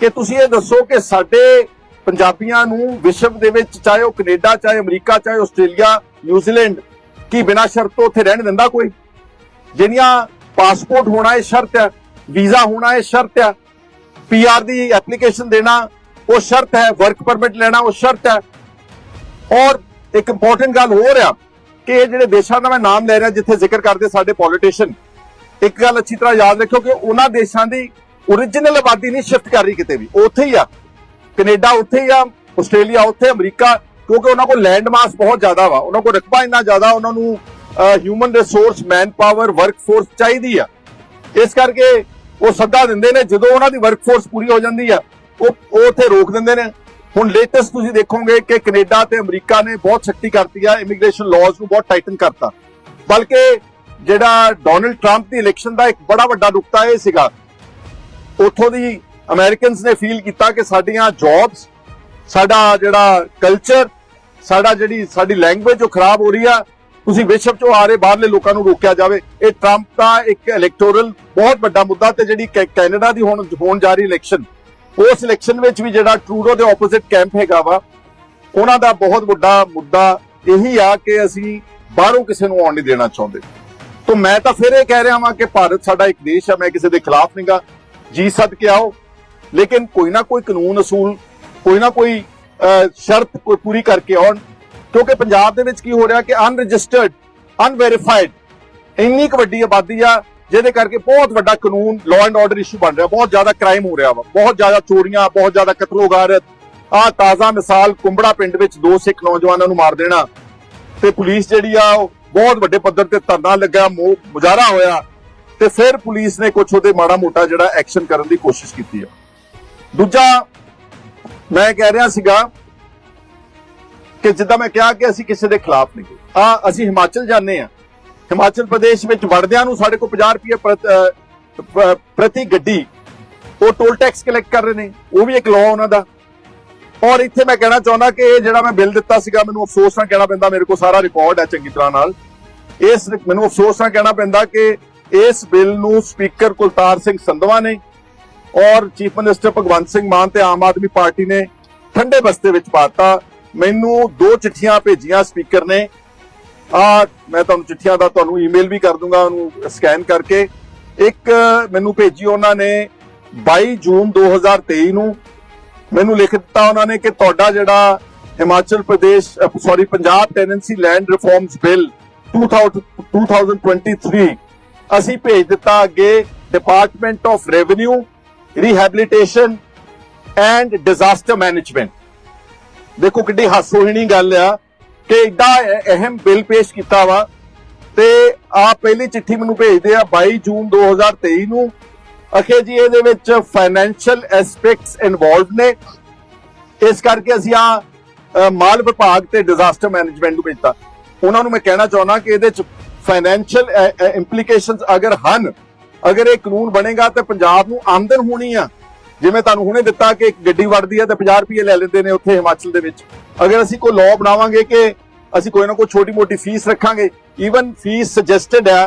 ਕਿ ਤੁਸੀਂ ਇਹ ਦੱਸੋ ਕਿ ਸਾਡੇ ਪੰਜਾਬੀਆਂ ਨੂੰ ਵਿਸ਼ਵ ਦੇ ਵਿੱਚ ਚਾਹੇ ਉਹ ਕੈਨੇਡਾ, ਚਾਹੇ ਅਮਰੀਕਾ, ਚਾਹੇ ਆਸਟ੍ਰੇਲੀਆ, ਨਿਊਜ਼ੀਲੈਂਡ ਕੀ ਬਿਨਾਂ ਸ਼ਰਤ ਤੋਂ ਉੱਥੇ ਰਹਿਣ ਦਿੰਦਾ ਕੋਈ? ਜਿਹੜੀਆਂ ਪਾਸਪੋਰਟ ਹੋਣਾ ਇਹ ਸ਼ਰਤ ਹੈ, ਵੀਜ਼ਾ ਹੋਣਾ ਇਹ ਸ਼ਰਤ ਹੈ ਪੀਆਰ ਦੀ ਐਪਲੀਕੇਸ਼ਨ ਦੇਣਾ ਉਹ ਸ਼ਰਤ ਹੈ ਵਰਕ ਪਰਮਿਟ ਲੈਣਾ ਉਹ ਸ਼ਰਤ ਹੈ। ਔਰ ਇੱਕ ਇੰਪੋਰਟੈਂਟ ਗੱਲ ਹੋਰ ਆ ਕਿ ਇਹ ਜਿਹੜੇ ਦੇਸ਼ਾਂ ਦਾ ਮੈਂ ਨਾਮ ਲੈ ਰਿਹਾ ਜਿੱਥੇ ਜ਼ਿਕਰ ਕਰਦੇ ਸਾਡੇ ਪੋਲੀਟੀਸ਼ੀਅਨ ਇੱਕ ਗੱਲ ਅੱਛੀ ਤਰ੍ਹਾਂ ਯਾਦ ਰੱਖਿਓ ਕਿ ਉਹਨਾਂ ਦੇਸ਼ਾਂ ਦੀ origignal ਆਬਾਦੀ ਨਹੀਂ ਸ਼ਿਫਟ ਕਰ ਰਹੀ ਕਿਤੇ ਵੀ। ਉਹ ਉੱਥੇ ਹੀ ਆ। ਕੈਨੇਡਾ ਉੱਥੇ ਹੀ ਆ, ਆਸਟ੍ਰੇਲੀਆ ਉੱਥੇ, ਅਮਰੀਕਾ, ਕਿਉਂਕਿ ਉਹਨਾਂ ਕੋਲ ਲੈਂਡ ਮਾਸ ਬਹੁਤ ਜ਼ਿਆਦਾ ਵਾ। ਉਹਨਾਂ ਕੋਲ ਰਕਬਾ ਇੰਨਾ ਜ਼ਿਆਦਾ, ਉਹਨਾਂ ਨੂੰ human resource man power work force ਚਾਹੀਦੀ ਆ। ਇਸ ਕਰਕੇ ਉਹ ਸੱਦਾ ਦਿੰਦੇ ਨੇ, ਜਦੋਂ ਉਹਨਾਂ ਦੀ ਵਰਕ ਫੋਰਸ ਪੂਰੀ ਹੋ ਜਾਂਦੀ ਆ, ਉਹ ਉਹ ਉੱਥੇ ਰੋਕ ਦਿੰਦੇ ਨੇ। ਹੁਣ ਲੇਟੈਸਟ ਤੁਸੀਂ ਦੇਖੋਗੇ ਕਿ ਕੈਨੇਡਾ ਤੇ ਅਮਰੀਕਾ ਨੇ ਬਹੁਤ ਸਖਤੀ ਕਰਤੀ ਆ ਇਮੀਗ੍ਰੇਸ਼ਨ ਲਾਜ਼ ਨੂੰ ਬਹੁਤ ਟਾਈਟਨ ਕਰਤਾ। ਬਲਕਿ ਜਿਹੜਾ ਡੋਨਲਡ ਟਰੰਪ ਦੀ ਇਲੈਕਸ਼ਨ ਦਾ ਇੱਕ ਬੜਾ ਵੱਡਾ ਨੁਕਤਾ ਇਹ ਸੀਗਾ। ਉੱਥੋਂ ਦੀ ਅਮਰੀਕਨਸ ਨੇ ਫੀਲ ਕੀਤਾ ਕਿ ਸਾਡੀਆਂ ਜੌਬਸ ਸਾਡਾ ਜਿਹੜਾ ਕਲਚਰ ਸਾਡਾ ਜਿਹੜੀ, ਸਾਡੀ ਲੈਂਗੁਏਜ ਉਹ ਖਰਾਬ ਹੋ ਰਹੀ ਆ। ਤੁਸੀਂ ਵਿਸ਼ਵ ਚੋਂ ਆ ਰਹੇ ਬਾਹਰਲੇ ਲੋਕਾਂ ਨੂੰ ਰੋਕਿਆ ਜਾਵੇ, ਇਹ ਟਰੰਪ ਦਾ ਇੱਕ ਇਲੈਕਟੋਰਲ ਬਹੁਤ ਵੱਡਾ ਮੁੱਦਾ ਤੇ ਜਿਹੜੀ ਕੈ- ਕੈਨੇਡਾ ਦੀ ਹੁਣ ਹੋਣ ਜਾ ਰਹੀ ਇਲੈਕਸ਼ਨ ਉਸ ਇਲੈਕਸ਼ਨ ਵਿੱਚ ਵੀ ਜਿਹੜਾ ਟਰੂਡੋ ਦੇ ਆਪੋਜ਼ਿਟ ਕੈਂਪ ਹੈਗਾ ਵਾ, ਉਹਨਾਂ ਦਾ ਬਹੁਤ ਵੱਡਾ ਮੁੱਦਾ ਇਹੀ ਆ ਕਿ ਅਸੀਂ ਬਾਹਰੋਂ ਕਿਸੇ ਨੂੰ ਆਉਣ ਨਹੀਂ ਦੇਣਾ ਚਾਹੁੰਦੇ। ਤੋਂ ਮੈਂ ਤਾਂ ਫਿਰ ਇਹ ਕਹਿ ਰਿਹਾ ਹਾਂ ਕਿ ਭਾਰਤ ਸਾਡਾ ਇੱਕ ਦੇਸ਼ ਆ, ਮੈਂ ਕਿਸੇ ਦੇ ਖਿਲਾਫ ਨਹੀਂਗਾ ਜੀ ਸਦ ਕੇ ਆਓ। ਲੇਕਿਨ ਕੋਈ ਨਾ ਕੋਈ ਕਾਨੂੰਨ ਅਸੂਲ, ਕੋਈ ਨਾ ਕੋਈ ਸ਼ਰਤ ਕੋਈ ਪੂਰੀ ਕਰਕੇ ਆਉਣ। ਕਿਉਂਕਿ ਪੰਜਾਬ ਦੇ ਵਿੱਚ ਕੀ ਹੋ ਰਿਹਾ ਕਿ ਅਨਰਜਿਸਟਰਡ ਅਨਵੈਰੀਫਾਈਡ ਇੰਨੀ ਕੁ ਵੱਡੀ ਆਬਾਦੀ ਆ ਜਿਹਦੇ ਕਰਕੇ ਬਹੁਤ ਵੱਡਾ ਕਾਨੂੰਨ ਲਾਅ ਐਂਡ ਆਰਡਰ ਇਸ਼ੂ ਬਣ ਰਿਹਾ। ਬਹੁਤ ਜ਼ਿਆਦਾ ਕ੍ਰਾਈਮ ਹੋ ਰਿਹਾ ਵਾ। ਬਹੁਤ ਜ਼ਿਆਦਾ ਚੋਰੀਆਂ, ਬਹੁਤ ਜ਼ਿਆਦਾ ਕਤਲੋਗਾਰਤ ਆ ਤਾਜ਼ਾ ਮਿਸਾਲ ਕੁੰਬੜਾ ਪਿੰਡ ਵਿੱਚ ਦੋ ਸਿੱਖ ਨੌਜਵਾਨਾਂ ਨੂੰ ਮਾਰ ਦੇਣਾ। ਤੇ ਪੁਲਿਸ ਜਿਹੜੀ ਆ, ਉਹ ਬਹੁਤ ਵੱਡੇ ਪੱਧਰ ਤੇ ਧਰਨਾ ਲੱਗਾ, ਮੋ- ਮੁਜ਼ਾਹਰਾ ਹੋਇਆ। ਤੇ ਫਿਰ ਪੁਲਿਸ ਨੇ ਕੁਝ ਉਹਦੇ ਮਾੜਾ ਮੋਟਾ ਜਿਹੜਾ ਐਕਸ਼ਨ ਕਰਨ ਦੀ ਕੋਸ਼ਿਸ਼ ਕੀਤੀ ਆ। ਦੂਜਾ, ਮੈਂ ਕਹਿ ਰਿਹਾ ਸੀਗਾ ਕਿ ਜਿੱਦਾਂ ਮੈਂ ਕਿਹਾ ਕਿ ਅਸੀਂ ਕਿਸੇ ਦੇ ਖਿਲਾਫ ਨਹੀਂ। ਆ ਅਸੀਂ ਹਿਮਾਚਲ ਜਾਂਦੇ ਆ। ਹਿਮਾਚਲ ਪ੍ਰਦੇਸ਼ ਵਿੱਚ ਵੜਦਿਆਂ ਨੂੰ ਸਾਡੇ ਕੋਲ 50 ਰੁਪਏ ਪ੍ਰਤੀ ਗੱਡੀ। ਉਹ ਟੋਲ ਟੈਕਸ ਕਲੈਕਟ ਕਰ ਰਹੇ ਨੇ। ਉਹ ਵੀ ਇੱਕ ਲਾਅ ਉਹਨਾਂ ਦਾ। ਔਰ ਇੱਥੇ ਮੈਂ ਕਹਿਣਾ ਚਾਹੁੰਦਾ ਕਿ ਇਹ ਜਿਹੜਾ ਮੈਂ ਬਿੱਲ ਦਿੱਤਾ ਸੀਗਾ, ਮੈਨੂੰ ਅਫਸੋਸ ਨਾਲ ਕਹਿਣਾ ਪੈਂਦਾ, ਮੇਰੇ ਕੋਲ ਸਾਰਾ ਰਿਕਾਰਡ ਹੈ ਚੰਗੀ ਤਰ੍ਹਾਂ ਨਾਲ। ਇਸ ਮੈਨੂੰ ਅਫਸੋਸ ਨਾਲ ਕਹਿਣਾ ਪੈਂਦਾ ਕਿ ਇਸ ਬਿੱਲ ਨੂੰ ਸਪੀਕਰ ਕੁਲਤਾਰ ਸਿੰਘ ਸੰਧਵਾ ਨੇ ਔਰ ਚੀਫ ਮਿਨਿਸਟਰ ਭਗਵੰਤ ਸਿੰਘ ਮਾਨ ਤੇ ਆਮ ਆਦਮੀ ਪਾਰਟੀ ਨੇ ਠੰਡੇ ਬਸਤੇ ਵਿੱਚ ਪਾਤਾ। ਮੈਨੂੰ ਦੋ ਚਿੱਠੀਆਂ ਭੇਜੀਆਂ ਸਪੀਕਰ ਨੇ। ਆ, ਮੈਂ ਤੁਹਾਨੂੰ ਚਿੱਠੀਆਂ ਦਾ ਤੁਹਾਨੂੰ ਈਮੇਲ ਵੀ ਕਰ ਦੂੰਗਾ, ਉਹਨੂੰ ਸਕੈਨ ਕਰਕੇ। ਇੱਕ, ਮੈਨੂੰ ਭੇਜੀ ਉਹਨਾਂ ਨੇ 22 ਜੂਨ 2023 ਨੂੰ। ਮੈਨੂੰ ਲਿਖ ਦਿੱਤਾ ਉਹਨਾਂ ਨੇ ਕਿ ਤੁਹਾਡਾ ਜਿਹੜਾ Himachal Pradesh sorry Punjab tenancy land reforms bill 2023 ਅਸੀਂ ਭੇਜ ਦਿੱਤਾ ਅੱਗੇ department of revenue rehabilitation and disaster management ਦੇਖੋ ਕਿੱਡੀ ਹਾਸੋਹੀਣੀ ਗੱਲ ਆ। ਕਿ ਏਡਾ ਅਹਿਮ ਬਿੱਲ ਪੇਸ਼ ਕੀਤਾ ਵਾ ਤੇ ਆ ਪਹਿਲੀ ਚਿੱਠੀ ਮੈਨੂੰ ਭੇਜਦੇ ਆ 22 ਜੂਨ 2023 ਨੂੰ। ਅਖੇ ਜੀ, ਇਹਦੇ ਵਿੱਚ ਫਾਈਨੈਂਸ਼ੀਅਲ ਐਸਪੈਕਟਸ ਇਨਵੋਲਵਡ ਨੇ। ਇਸ ਕਰਕੇ ਅਸੀਂ ਆ ਮਾਲ ਵਿਭਾਗ ਤੇ ਡਿਜ਼ਾਸਟਰ ਮੈਨੇਜਮੈਂਟ ਨੂੰ ਭੇਜਤਾ। ਉਹਨਾਂ ਨੂੰ ਮੈਂ ਕਹਿਣਾ ਚਾਹੁੰਦਾ ਕਿ ਇਹਦੇ ਚ ਫਾਈਨੈਂਸ਼ੀਅਲ ਇੰਪਲੀਕੇਸ਼ਨਸ ਅਗਰ ਹਨ, ਅਗਰ ਇਹ ਕਾਨੂੰਨ ਬਣੇਗਾ ਤੇ ਪੰਜਾਬ ਨੂੰ ਆਮਦਨ ਹੋਣੀ ਆ ਜਿਵੇਂ ਤੁਹਾਨੂੰ ਹੁਣੇ ਦਿੱਤਾ ਕਿ ਇੱਕ ਗੱਡੀ ਵੜਦੀ ਹੈ ਤੇ 50 ਰੁਪਏ ਲੈ ਲੈਂਦੇ ਨੇ ਉੱਥੇ ਹਿਮਾਚਲ ਦੇ ਵਿੱਚ। ਅਗਰ ਅਸੀਂ ਕੋਈ ਲਾਅ ਬਣਾਵਾਂਗੇ ਕਿ ਅਸੀਂ ਕੋਈ ਨਾ ਕੋਈ ਛੋਟੀ ਮੋਟੀ ਫੀਸ ਰੱਖਾਂਗੇ ਈਵਨ ਫੀਸ ਸੁਜੈਸਟਡ ਹੈ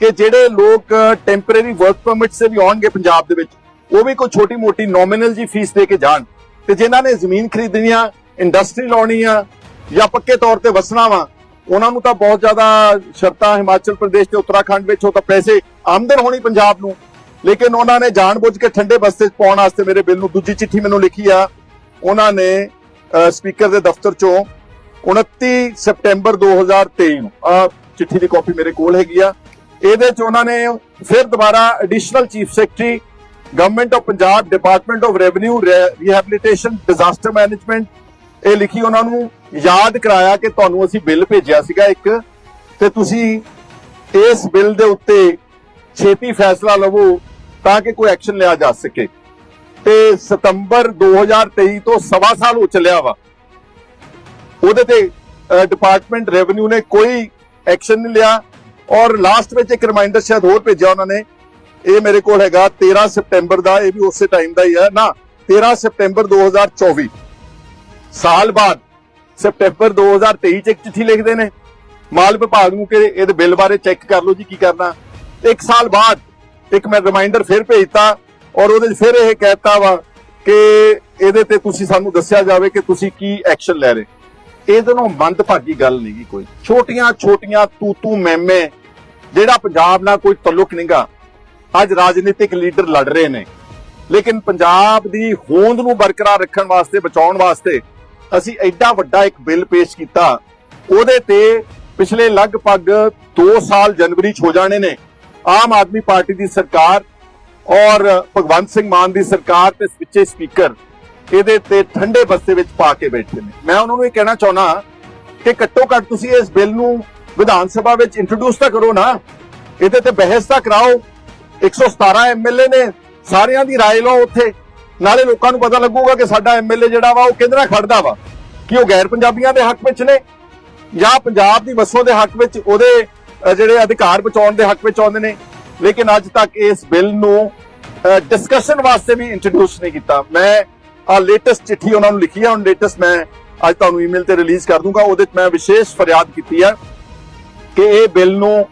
ਕਿ ਜਿਹੜੇ ਲੋਕ ਟੈਂਪਰੇਰੀ ਵਰਕ ਪਰਮਿਟ ਸੇ ਵੀ ਆਉਣਗੇ ਪੰਜਾਬ ਦੇ ਵਿੱਚ, ਉਹ ਵੀ ਕੋਈ ਛੋਟੀ ਮੋਟੀ ਨੋਮੀਨਲ ਜੀ ਫੀਸ ਦੇ ਕੇ ਜਾਣ। ਤੇ ਜਿਨ੍ਹਾਂ ਨੇ ਜ਼ਮੀਨ ਖਰੀਦਣੀ ਆ ਇੰਡਸਟਰੀ ਲਾਉਣੀ ਆ ਜਾਂ ਪੱਕੇ ਤੌਰ ਤੇ ਵਸਣਾ ਵਾ, ਉਹਨਾਂ ਨੂੰ ਤਾਂ ਬਹੁਤ ਜ਼ਿਆਦਾ ਸ਼ਰਤਾਂ ਹਿਮਾਚਲ ਪ੍ਰਦੇਸ਼ ਤੇ ਉੱਤਰਾਖੰਡ ਵਿੱਚ ਉਹ ਤਾਂ ਪੈਸੇ ਆਮਦਨ ਹੋਣੀ ਪੰਜਾਬ ਨੂੰ। ਲੇਕਿਨ ਉਹਨਾਂ ਨੇ ਜਾਣਬੁੱਝ ਕੇ ਠੰਡੇ ਬਸਤੇ 'ਚ ਪਾਉਣ ਵਾਸਤੇ ਮੇਰੇ ਬਿੱਲ ਨੂੰ ਦੂਜੀ ਚਿੱਠੀ ਮੈਨੂੰ ਲਿਖੀ ਆ। ਉਹਨਾਂ ਨੇ ਸਪੀਕਰ ਦੇ ਦਫ਼ਤਰ ਚੋਂ 29 ਸਪਟੈਂਬਰ 2023 ਨੂੰ, ਆ ਚਿੱਠੀ ਦੀ ਕਾਪੀ ਮੇਰੇ ਕੋਲ ਹੈਗੀ ਆ। ਇਹਦੇ ਚ ਉਹਨਾਂ ਨੇ ਫਿਰ ਦੁਬਾਰਾ additional chief secretary, government of Punjab, department of revenue rehabilitation, disaster management, ਇਹ ਲਿਖੀ ਉਹਨਾਂ ਨੂੰ ਯਾਦ ਕਰਾਇਆ ਕਿ ਤੁਹਾਨੂੰ ਅਸੀਂ ਬਿੱਲ ਭੇਜਿਆ ਸੀਗਾ ਇੱਕ। ਤੇ ਤੁਸੀਂ ਇਸ ਬਿੱਲ ਦੇ ਉੱਤੇ ਛੇਤੀ ਫੈਸਲਾ ਲਵੋ ਤਾਂ ਕਿ ਕੋਈ ਐਕਸ਼ਨ ਲਿਆ ਜਾ ਸਕੇ। ਤੇ ਸਤੰਬਰ 2023 ਤੋਂ ਸਵਾ ਸਾਲ ਹੋ ਚੱਲਿਆ ਵਾ। ਉਹਦੇ ਤੇ ਡਿਪਾਰਟਮੈਂਟ ਰੈਵਨਿਊ ਨੇ ਕੋਈ ਐਕਸ਼ਨ ਨਹੀਂ ਲਿਆ। ਔਰ ਲਾਸਟ ਵਿੱਚ ਇੱਕ ਰਿਮਾਈਂਡਰ ਸ਼ਾਇਦ ਹੋਰ ਭੇਜਿਆ ਉਹਨਾਂ ਨੇ। ਇਹ ਮੇਰੇ ਕੋਲ ਹੈਗਾ 13 ਸਪਟੈਂਬਰ ਦਾ, ਇਹ ਵੀ ਉਸੇ ਟਾਈਮ ਦਾ ਹੀ ਹੈ ਨਾ। 13 ਸਪਟੈਂਬਰ 2024 ਸਾਲ ਬਾਅਦ ਸਪਟੈਂਬਰ 2023 ਚ ਇੱਕ ਚਿੱਠੀ ਲਿਖਦੇ ਨੇ। ਮਾਲ ਵਿਭਾਗ ਨੂੰ ਕਿ ਇਹਦੇ ਬਿੱਲ ਬਾਰੇ ਚੈੱਕ ਕਰ ਲਓ ਜੀ ਕੀ ਕਰਨਾ। ਇੱਕ ਸਾਲ ਬਾਅਦ ਇੱਕ ਮੈਂ ਰਿਮਾਈਂਡਰ ਫਿਰ ਭੇਜਤਾ ਔਰ ਉਹਦੇ 'ਚ ਫਿਰ ਇਹ ਕਹਿਤਾ ਵਾ ਕਿ ਇਹਦੇ ਤੇ ਤੁਸੀਂ ਸਾਨੂੰ ਦੱਸਿਆ ਜਾਵੇ ਕਿ ਤੁਸੀਂ ਕੀ ਐਕਸ਼ਨ ਲੈ ਰਹੇ। ਇਹਦੇ ਨਾਲ ਮੰਦਭਾਗੀ ਗੱਲ ਨਹੀਂਗੀ ਕੋਈ। ਛੋਟੀਆਂ ਛੋਟੀਆਂ ਤੂ ਤੂ ਮੈਮੇ, ਜਿਹੜਾ ਪੰਜਾਬ ਨਾਲ ਕੋਈ ਤਾਲੁਕ ਨਹੀਂਗਾ ਅੱਜ ਰਾਜਨੀਤਿਕ ਲੀਡਰ ਲੜ ਰਹੇ ਨੇ। ਲੇਕਿਨ ਪੰਜਾਬ ਦੀ ਹੋਂਦ ਨੂੰ ਬਰਕਰਾਰ ਰੱਖਣ ਵਾਸਤੇ, ਬਚਾਉਣ ਵਾਸਤੇ ਅਸੀਂ ਐਡਾ ਵੱਡਾ ਇੱਕ ਬਿੱਲ ਪੇਸ਼ ਕੀਤਾ। ਉਹਦੇ ਤੇ ਪਿਛਲੇ ਲਗਭਗ 2 ਸਾਲ ਜਨਵਰੀ ਚ ਹੋ ਜਾਣੇ ਨੇ। ਆਮ ਆਦਮੀ ਪਾਰਟੀ ਦੀ ਸਰਕਾਰ ਔਰ ਭਗਵੰਤ ਸਿੰਘ ਮਾਨ ਦੀ ਸਰਕਾਰ ਤੇ ਵਿੱਚੇ ਸਪੀਕਰ ਇਹਦੇ ਤੇ ਠੰਡੇ ਬਸਤੇ ਵਿੱਚ ਪਾ ਕੇ ਬੈਠੇ ਨੇ ਮੈਂ ਉਹਨਾਂ ਨੂੰ ਇਹ ਕਹਿਣਾ ਚਾਹੁੰਦਾ ਕਿ ਘੱਟੋ ਘੱਟ ਤੁਸੀਂ ਇਸ ਬਿੱਲ ਨੂੰ ਵਿਧਾਨ ਸਭਾ ਵਿੱਚ ਇੰਟਰੋਡਿਊਸ ਤਾਂ ਕਰੋ ਨਾ ਇਹਦੇ ਤੇ ਬਹਿਸ ਤਾਂ ਕਰਾਓ 117 ਐਮਐਲਏ ਨੇ ਸਾਰਿਆਂ ਦੀ رائے ਲਓ ਉੱਥੇ ਨਾਲੇ ਲੋਕਾਂ ਨੂੰ ਪਤਾ ਲੱਗੂਗਾ ਕਿ ਸਾਡਾ ਐਮਐਲਏ ਜਿਹੜਾ ਵਾ ਉਹ ਕਿਹਦੇ ਨਾਲ ਖੜਦਾ ਵਾ ਕਿ ਉਹ ਗੈਰ ਪੰਜਾਬੀਆਂ ਦੇ ਹੱਕ ਵਿੱਚ ਨੇ ਜਾਂ ਪੰਜਾਬ ਦੀ ਵਸੋਂ ਦੇ ਹੱਕ ਵਿੱਚ ਉਹਦੇ ਅਹ, ਜਿਹੜੇ ਅਧਿਕਾਰ ਬਚਾਉਣ ਦੇ ਹੱਕ ਵਿੱਚ ਆਉਂਦੇ ਨੇ, ਲੇਕਿਨ ਅੱਜ ਤੱਕ ਇਸ ਬਿੱਲ ਨੂੰ ਡਿਸਕਸ਼ਨ ਵਾਸਤੇ ਵੀ ਇੰਟਰੋਡਿਊਸ ਨਹੀਂ ਕੀਤਾ। ਮੈਂ ਆ ਲੇਟੈਸਟ ਚਿੱਠੀ ਉਹਨਾਂ ਨੂੰ ਲਿਖੀ ਹੈ ਹੁਣ ਲੇਟੈਸਟ ਮੈਂ ਅੱਜ ਤੁਹਾਨੂੰ ਈਮੇਲ ਤੇ ਰਿਲੀਜ਼ ਕਰ ਦੂੰਗਾ, ਉਹਦੇ 'ਚ ਮੈਂ ਵਿਸ਼ੇਸ਼ ਫਰਿਆਦ ਕੀਤੀ ਹੈ ਕਿ ਇਹ ਬਿੱਲ ਨੂੰ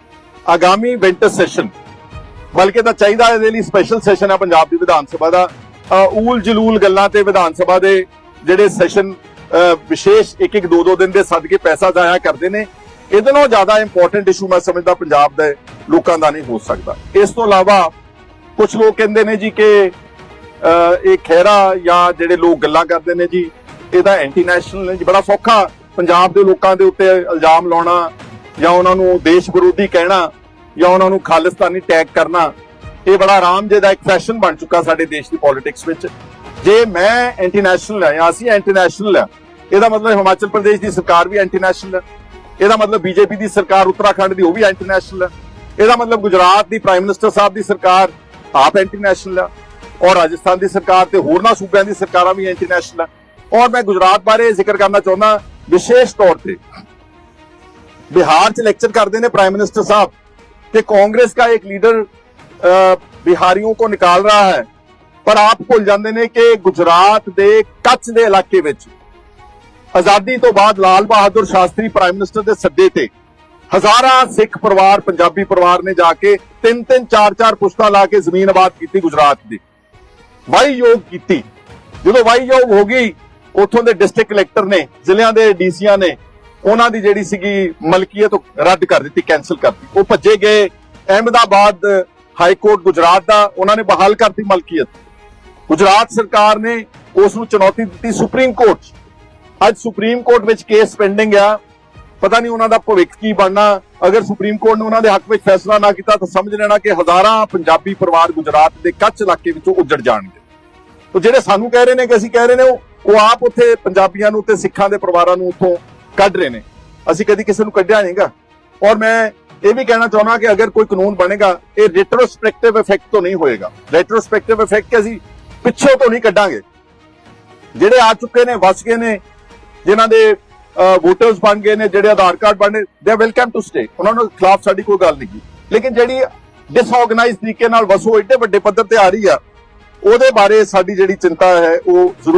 ਆਗਾਮੀ ਵਿੰਟਰ ਸੈਸ਼ਨ ਬਲਕਿ ਤਾਂ ਚਾਹੀਦਾ ਇਹਦੇ ਲਈ ਸਪੈਸ਼ਲ ਸੈਸ਼ਨ ਹੈ ਪੰਜਾਬ ਦੀ ਵਿਧਾਨ ਸਭਾ ਦਾ। ਊਲ ਜਲੂਲ ਗੱਲਾਂ ਤੇ ਵਿਧਾਨ ਸਭਾ ਦੇ ਜਿਹੜੇ ਸੈਸ਼ਨ ਵਿਸ਼ੇਸ਼ ਇੱਕ ਇੱਕ ਦੋ ਦੋ ਦਿਨ ਦੇ ਸਦਕੇ ਪੈਸਾ ਜ਼ਾਇਆ ਕਰਦੇ ਨੇ। ਇਹਦੇ ਨਾਲੋਂ ਜ਼ਿਆਦਾ ਇੰਪੋਰਟੈਂਟ ਇਸ਼ੂ ਮੈਂ ਸਮਝਦਾ ਪੰਜਾਬ ਦੇ ਲੋਕਾਂ ਦਾ ਨਹੀਂ ਹੋ ਸਕਦਾ। ਇਸ ਤੋਂ ਇਲਾਵਾ ਕੁਝ ਲੋਕ ਕਹਿੰਦੇ ਨੇ ਜੀ ਕਿ ਇਹ ਖਹਿਰਾ ਜਾਂ ਜਿਹੜੇ ਲੋਕ ਗੱਲਾਂ ਕਰਦੇ ਨੇ ਜੀ, ਇਹਦਾ ਐਂਟੀ ਨੈਸ਼ਨਲ ਨੇ ਜੀ, ਬੜਾ ਸੌਖਾ ਪੰਜਾਬ ਦੇ ਲੋਕਾਂ ਦੇ ਉੱਤੇ ਇਲਜ਼ਾਮ ਲਾਉਣਾ ਜਾਂ ਉਹਨਾਂ ਨੂੰ ਦੇਸ਼ ਵਿਰੋਧੀ ਕਹਿਣਾ ਜਾਂ ਉਹਨਾਂ ਨੂੰ ਖਾਲਿਸਤਾਨੀ ਟੈਗ ਕਰਨਾ, ਇਹ ਬੜਾ ਆਰਾਮ ਜਿਹਦਾ ਇੱਕ ਫੈਸ਼ਨ ਬਣ ਚੁੱਕਾ ਸਾਡੇ ਦੇਸ਼ ਦੀ ਪੋਲਿਟਿਕਸ ਵਿੱਚ। ਜੇ ਮੈਂ ਐਂਟੀ ਆ ਜਾਂ ਅਸੀਂ ਐਂਟੀ ਆ, ਇਹਦਾ ਮਤਲਬ ਹਿਮਾਚਲ ਪ੍ਰਦੇਸ਼ ਦੀ ਸਰਕਾਰ ਵੀ ਐਂਟੀ ਨੈਸ਼ਨਲ ਹੈ ਇਹਦਾ ਮਤਲਬ ਬੀਜੇਪੀ ਦੀ ਸਰਕਾਰ ਉੱਤਰਾਖੰਡ ਦੀ, ਉਹ ਵੀ ਇੰਟਰਨੈਸ਼ਨਲ ਹੈ ਇਹਦਾ ਮਤਲਬ ਗੁਜਰਾਤ ਦੀ ਪ੍ਰਾਈਮ ਮਿਨਿਸਟਰ ਸਾਹਿਬ ਦੀ ਸਰਕਾਰ ਆਪ ਇੰਟਰਨੈਸ਼ਨਲ ਹੈ ਔਰ ਰਾਜਸਥਾਨ ਦੀ ਸਰਕਾਰ ਤੇ ਹੋਰਨਾਂ ਸੂਬਿਆਂ ਦੀ ਸਰਕਾਰਾਂ ਵੀ ਇੰਟਰਨੈਸ਼ਨਲ ਹੈ ਔਰ ਮੈਂ ਗੁਜਰਾਤ ਬਾਰੇ ਜ਼ਿਕਰ ਕਰਨਾ ਚਾਹੁੰਦਾ, ਵਿਸ਼ੇਸ਼ ਤੌਰ ਤੇ। ਬਿਹਾਰ 'ਚ ਲੈਕਚਰ ਕਰਦੇ ਨੇ ਪ੍ਰਾਈਮ ਮਿਨਿਸਟਰ ਸਾਹਿਬ ਕਿ ਕਾਂਗਰਸ ਦਾ ਇੱਕ ਲੀਡਰ ਬਿਹਾਰੀਆਂ ਕੋ ਨਿਕਾਲ ਰਹਾ ਹੈ। ਪਰ ਆਪ ਭੁੱਲ ਜਾਂਦੇ ਨੇ ਕਿ ਗੁਜਰਾਤ ਦੇ ਕੱਚ ਦੇ ਇਲਾਕੇ ਵਿੱਚ ਆਜ਼ਾਦੀ ਤੋਂ ਬਾਅਦ ਲਾਲ ਬਹਾਦਰ ਸ਼ਾਸਤਰੀ ਪ੍ਰਾਈਮ ਮਿਨਿਸਟਰ ਦੇ ਸੱਦੇ ਤੇ ਹਜ਼ਾਰਾਂ ਸਿੱਖ ਪਰਿਵਾਰ, ਪੰਜਾਬੀ ਪਰਿਵਾਰ ਨੇ ਜਾ ਕੇ ਤਿੰਨ ਤਿੰਨ, ਚਾਰ ਚਾਰ ਪੁਸ਼ਤਾਂ ਲਾ ਕੇ ਜ਼ਮੀਨ ਆਬਾਦ ਕੀਤੀ ਗੁਜਰਾਤ ਦੀ। ਵਾਈ ਯੋਗ ਕੀਤੀ। ਜਦੋਂ ਵਾਈ ਯੋਗ ਹੋ ਗਈ, ਉੱਥੋਂ ਦੇ ਡਿਸਟ੍ਰਿਕਟ ਕਲੈਕਟਰ ਨੇ, ਜ਼ਿਲ੍ਹਿਆਂ ਦੇ ਡੀਸੀਆਂ ਨੇ, ਉਹਨਾਂ ਦੀ ਜਿਹੜੀ ਸੀਗੀ ਮਲਕੀਅਤ ਰੱਦ ਕਰ ਦਿੱਤੀ ਕੈਨਸਲ ਕਰਤੀ ਉਹ ਭੱਜੇ ਗਏ। ਅਹਿਮਦਾਬਾਦ ਹਾਈ ਕੋਰਟ ਗੁਜਰਾਤ ਦਾ, ਉਹਨਾਂ ਨੇ ਬਹਾਲ ਕਰਤੀ ਮਲਕੀਅਤ। ਗੁਜਰਾਤ ਸਰਕਾਰ ਨੇ ਉਸ ਨੂੰ ਚੁਣੌਤੀ ਦਿੱਤੀ ਸੁਪਰੀਮ ਕੋਰਟ 'ਚ। ਅੱਜ ਸੁਪਰੀਮ ਕੋਰਟ ਵਿੱਚ ਕੇਸ ਪੈਂਡਿੰਗ ਆ। ਪਤਾ ਨਹੀਂ ਉਹਨਾਂ ਦਾ ਭਵਿੱਖ ਕੀ ਬਣਨਾ। ਅਗਰ ਸੁਪਰੀਮ ਕੋਰਟ ਨੇ ਉਹਨਾਂ ਦੇ ਹੱਕ ਵਿੱਚ ਫੈਸਲਾ ਨਾ ਕੀਤਾ, ਤਾਂ ਸਮਝ ਲੈਣਾ ਕਿ ਹਜ਼ਾਰਾਂ ਪੰਜਾਬੀ ਪਰਿਵਾਰ ਗੁਜਰਾਤ ਦੇ ਕੱਚ ਇਲਾਕੇ ਵਿੱਚੋਂ ਉੱਜੜ ਜਾਣਗੇ। ਉਹ ਜਿਹੜੇ ਸਾਨੂੰ ਕਹਿ ਰਹੇ ਨੇ ਕਿ ਅਸੀਂ ਕਹਿ ਰਹੇ ਨੇ, ਉਹ ਆਪ ਉੱਥੇ ਪੰਜਾਬੀਆਂ ਨੂੰ ਤੇ ਸਿੱਖਾਂ ਦੇ ਪਰਿਵਾਰਾਂ ਨੂੰ ਉੱਥੋਂ ਕੱਢ ਰਹੇ ਨੇ। ਅਸੀਂ ਕਦੀ ਕਿਸੇ ਨੂੰ ਕੱਢਿਆ ਨਹੀਂਗਾ ਔਰ ਮੈਂ ਇਹ ਵੀ ਕਹਿਣਾ ਚਾਹੁੰਦਾ ਕਿ ਅਗਰ ਕੋਈ ਕਾਨੂੰਨ ਬਣੇਗਾ, ਇਹ ਰੈਟਰੋਸਪੈਕਟਿਵ ਇਫੈਕਟ ਤੋਂ ਨਹੀਂ ਹੋਏਗਾ। ਰੈਟਰੋਸਪੈਕਟਿਵ ਇਫੈਕਟ ਕਿ ਅਸੀਂ ਪਿੱਛੇ ਤੋਂ ਨਹੀਂ ਕੱਢਾਂਗੇ। ਜਿਹੜੇ ਆ ਚੁੱਕੇ ਨੇ, ਵਸ ਗਏ ਨੇ ਜਿਨ੍ਹਾਂ ਦੇ ਵੋਟਰਸ ਬਣ ਗਏ ਨੇ, ਜਿਹੜੇ ਆਧਾਰ ਕਾਰਡ ਬਣੇ they are welcome to stay ਉਹਨਾਂ ਨੂੰ ਖਿਲਾਫ ਸਾਡੀ ਕੋਈ ਗੱਲ ਨਹੀਂ ਲੇਕਿਨ ਜਿਹੜੀ ਡਿਸਆਰਗੇਨਾਈਜ਼ ਤਰੀਕੇ ਨਾਲ ਵਸੋ, ਏਡੇ ਵੱਡੇ ਪੱਧਰ ਤੇ ਆ ਰਹੀ ਆ, ਉਹਦੇ ਬਾਰੇ ਸਾਡੀ ਜਿਹੜੀ ਚਿੰਤਾ ਹੈ, ਉਹ ਜ਼ਰੂਰ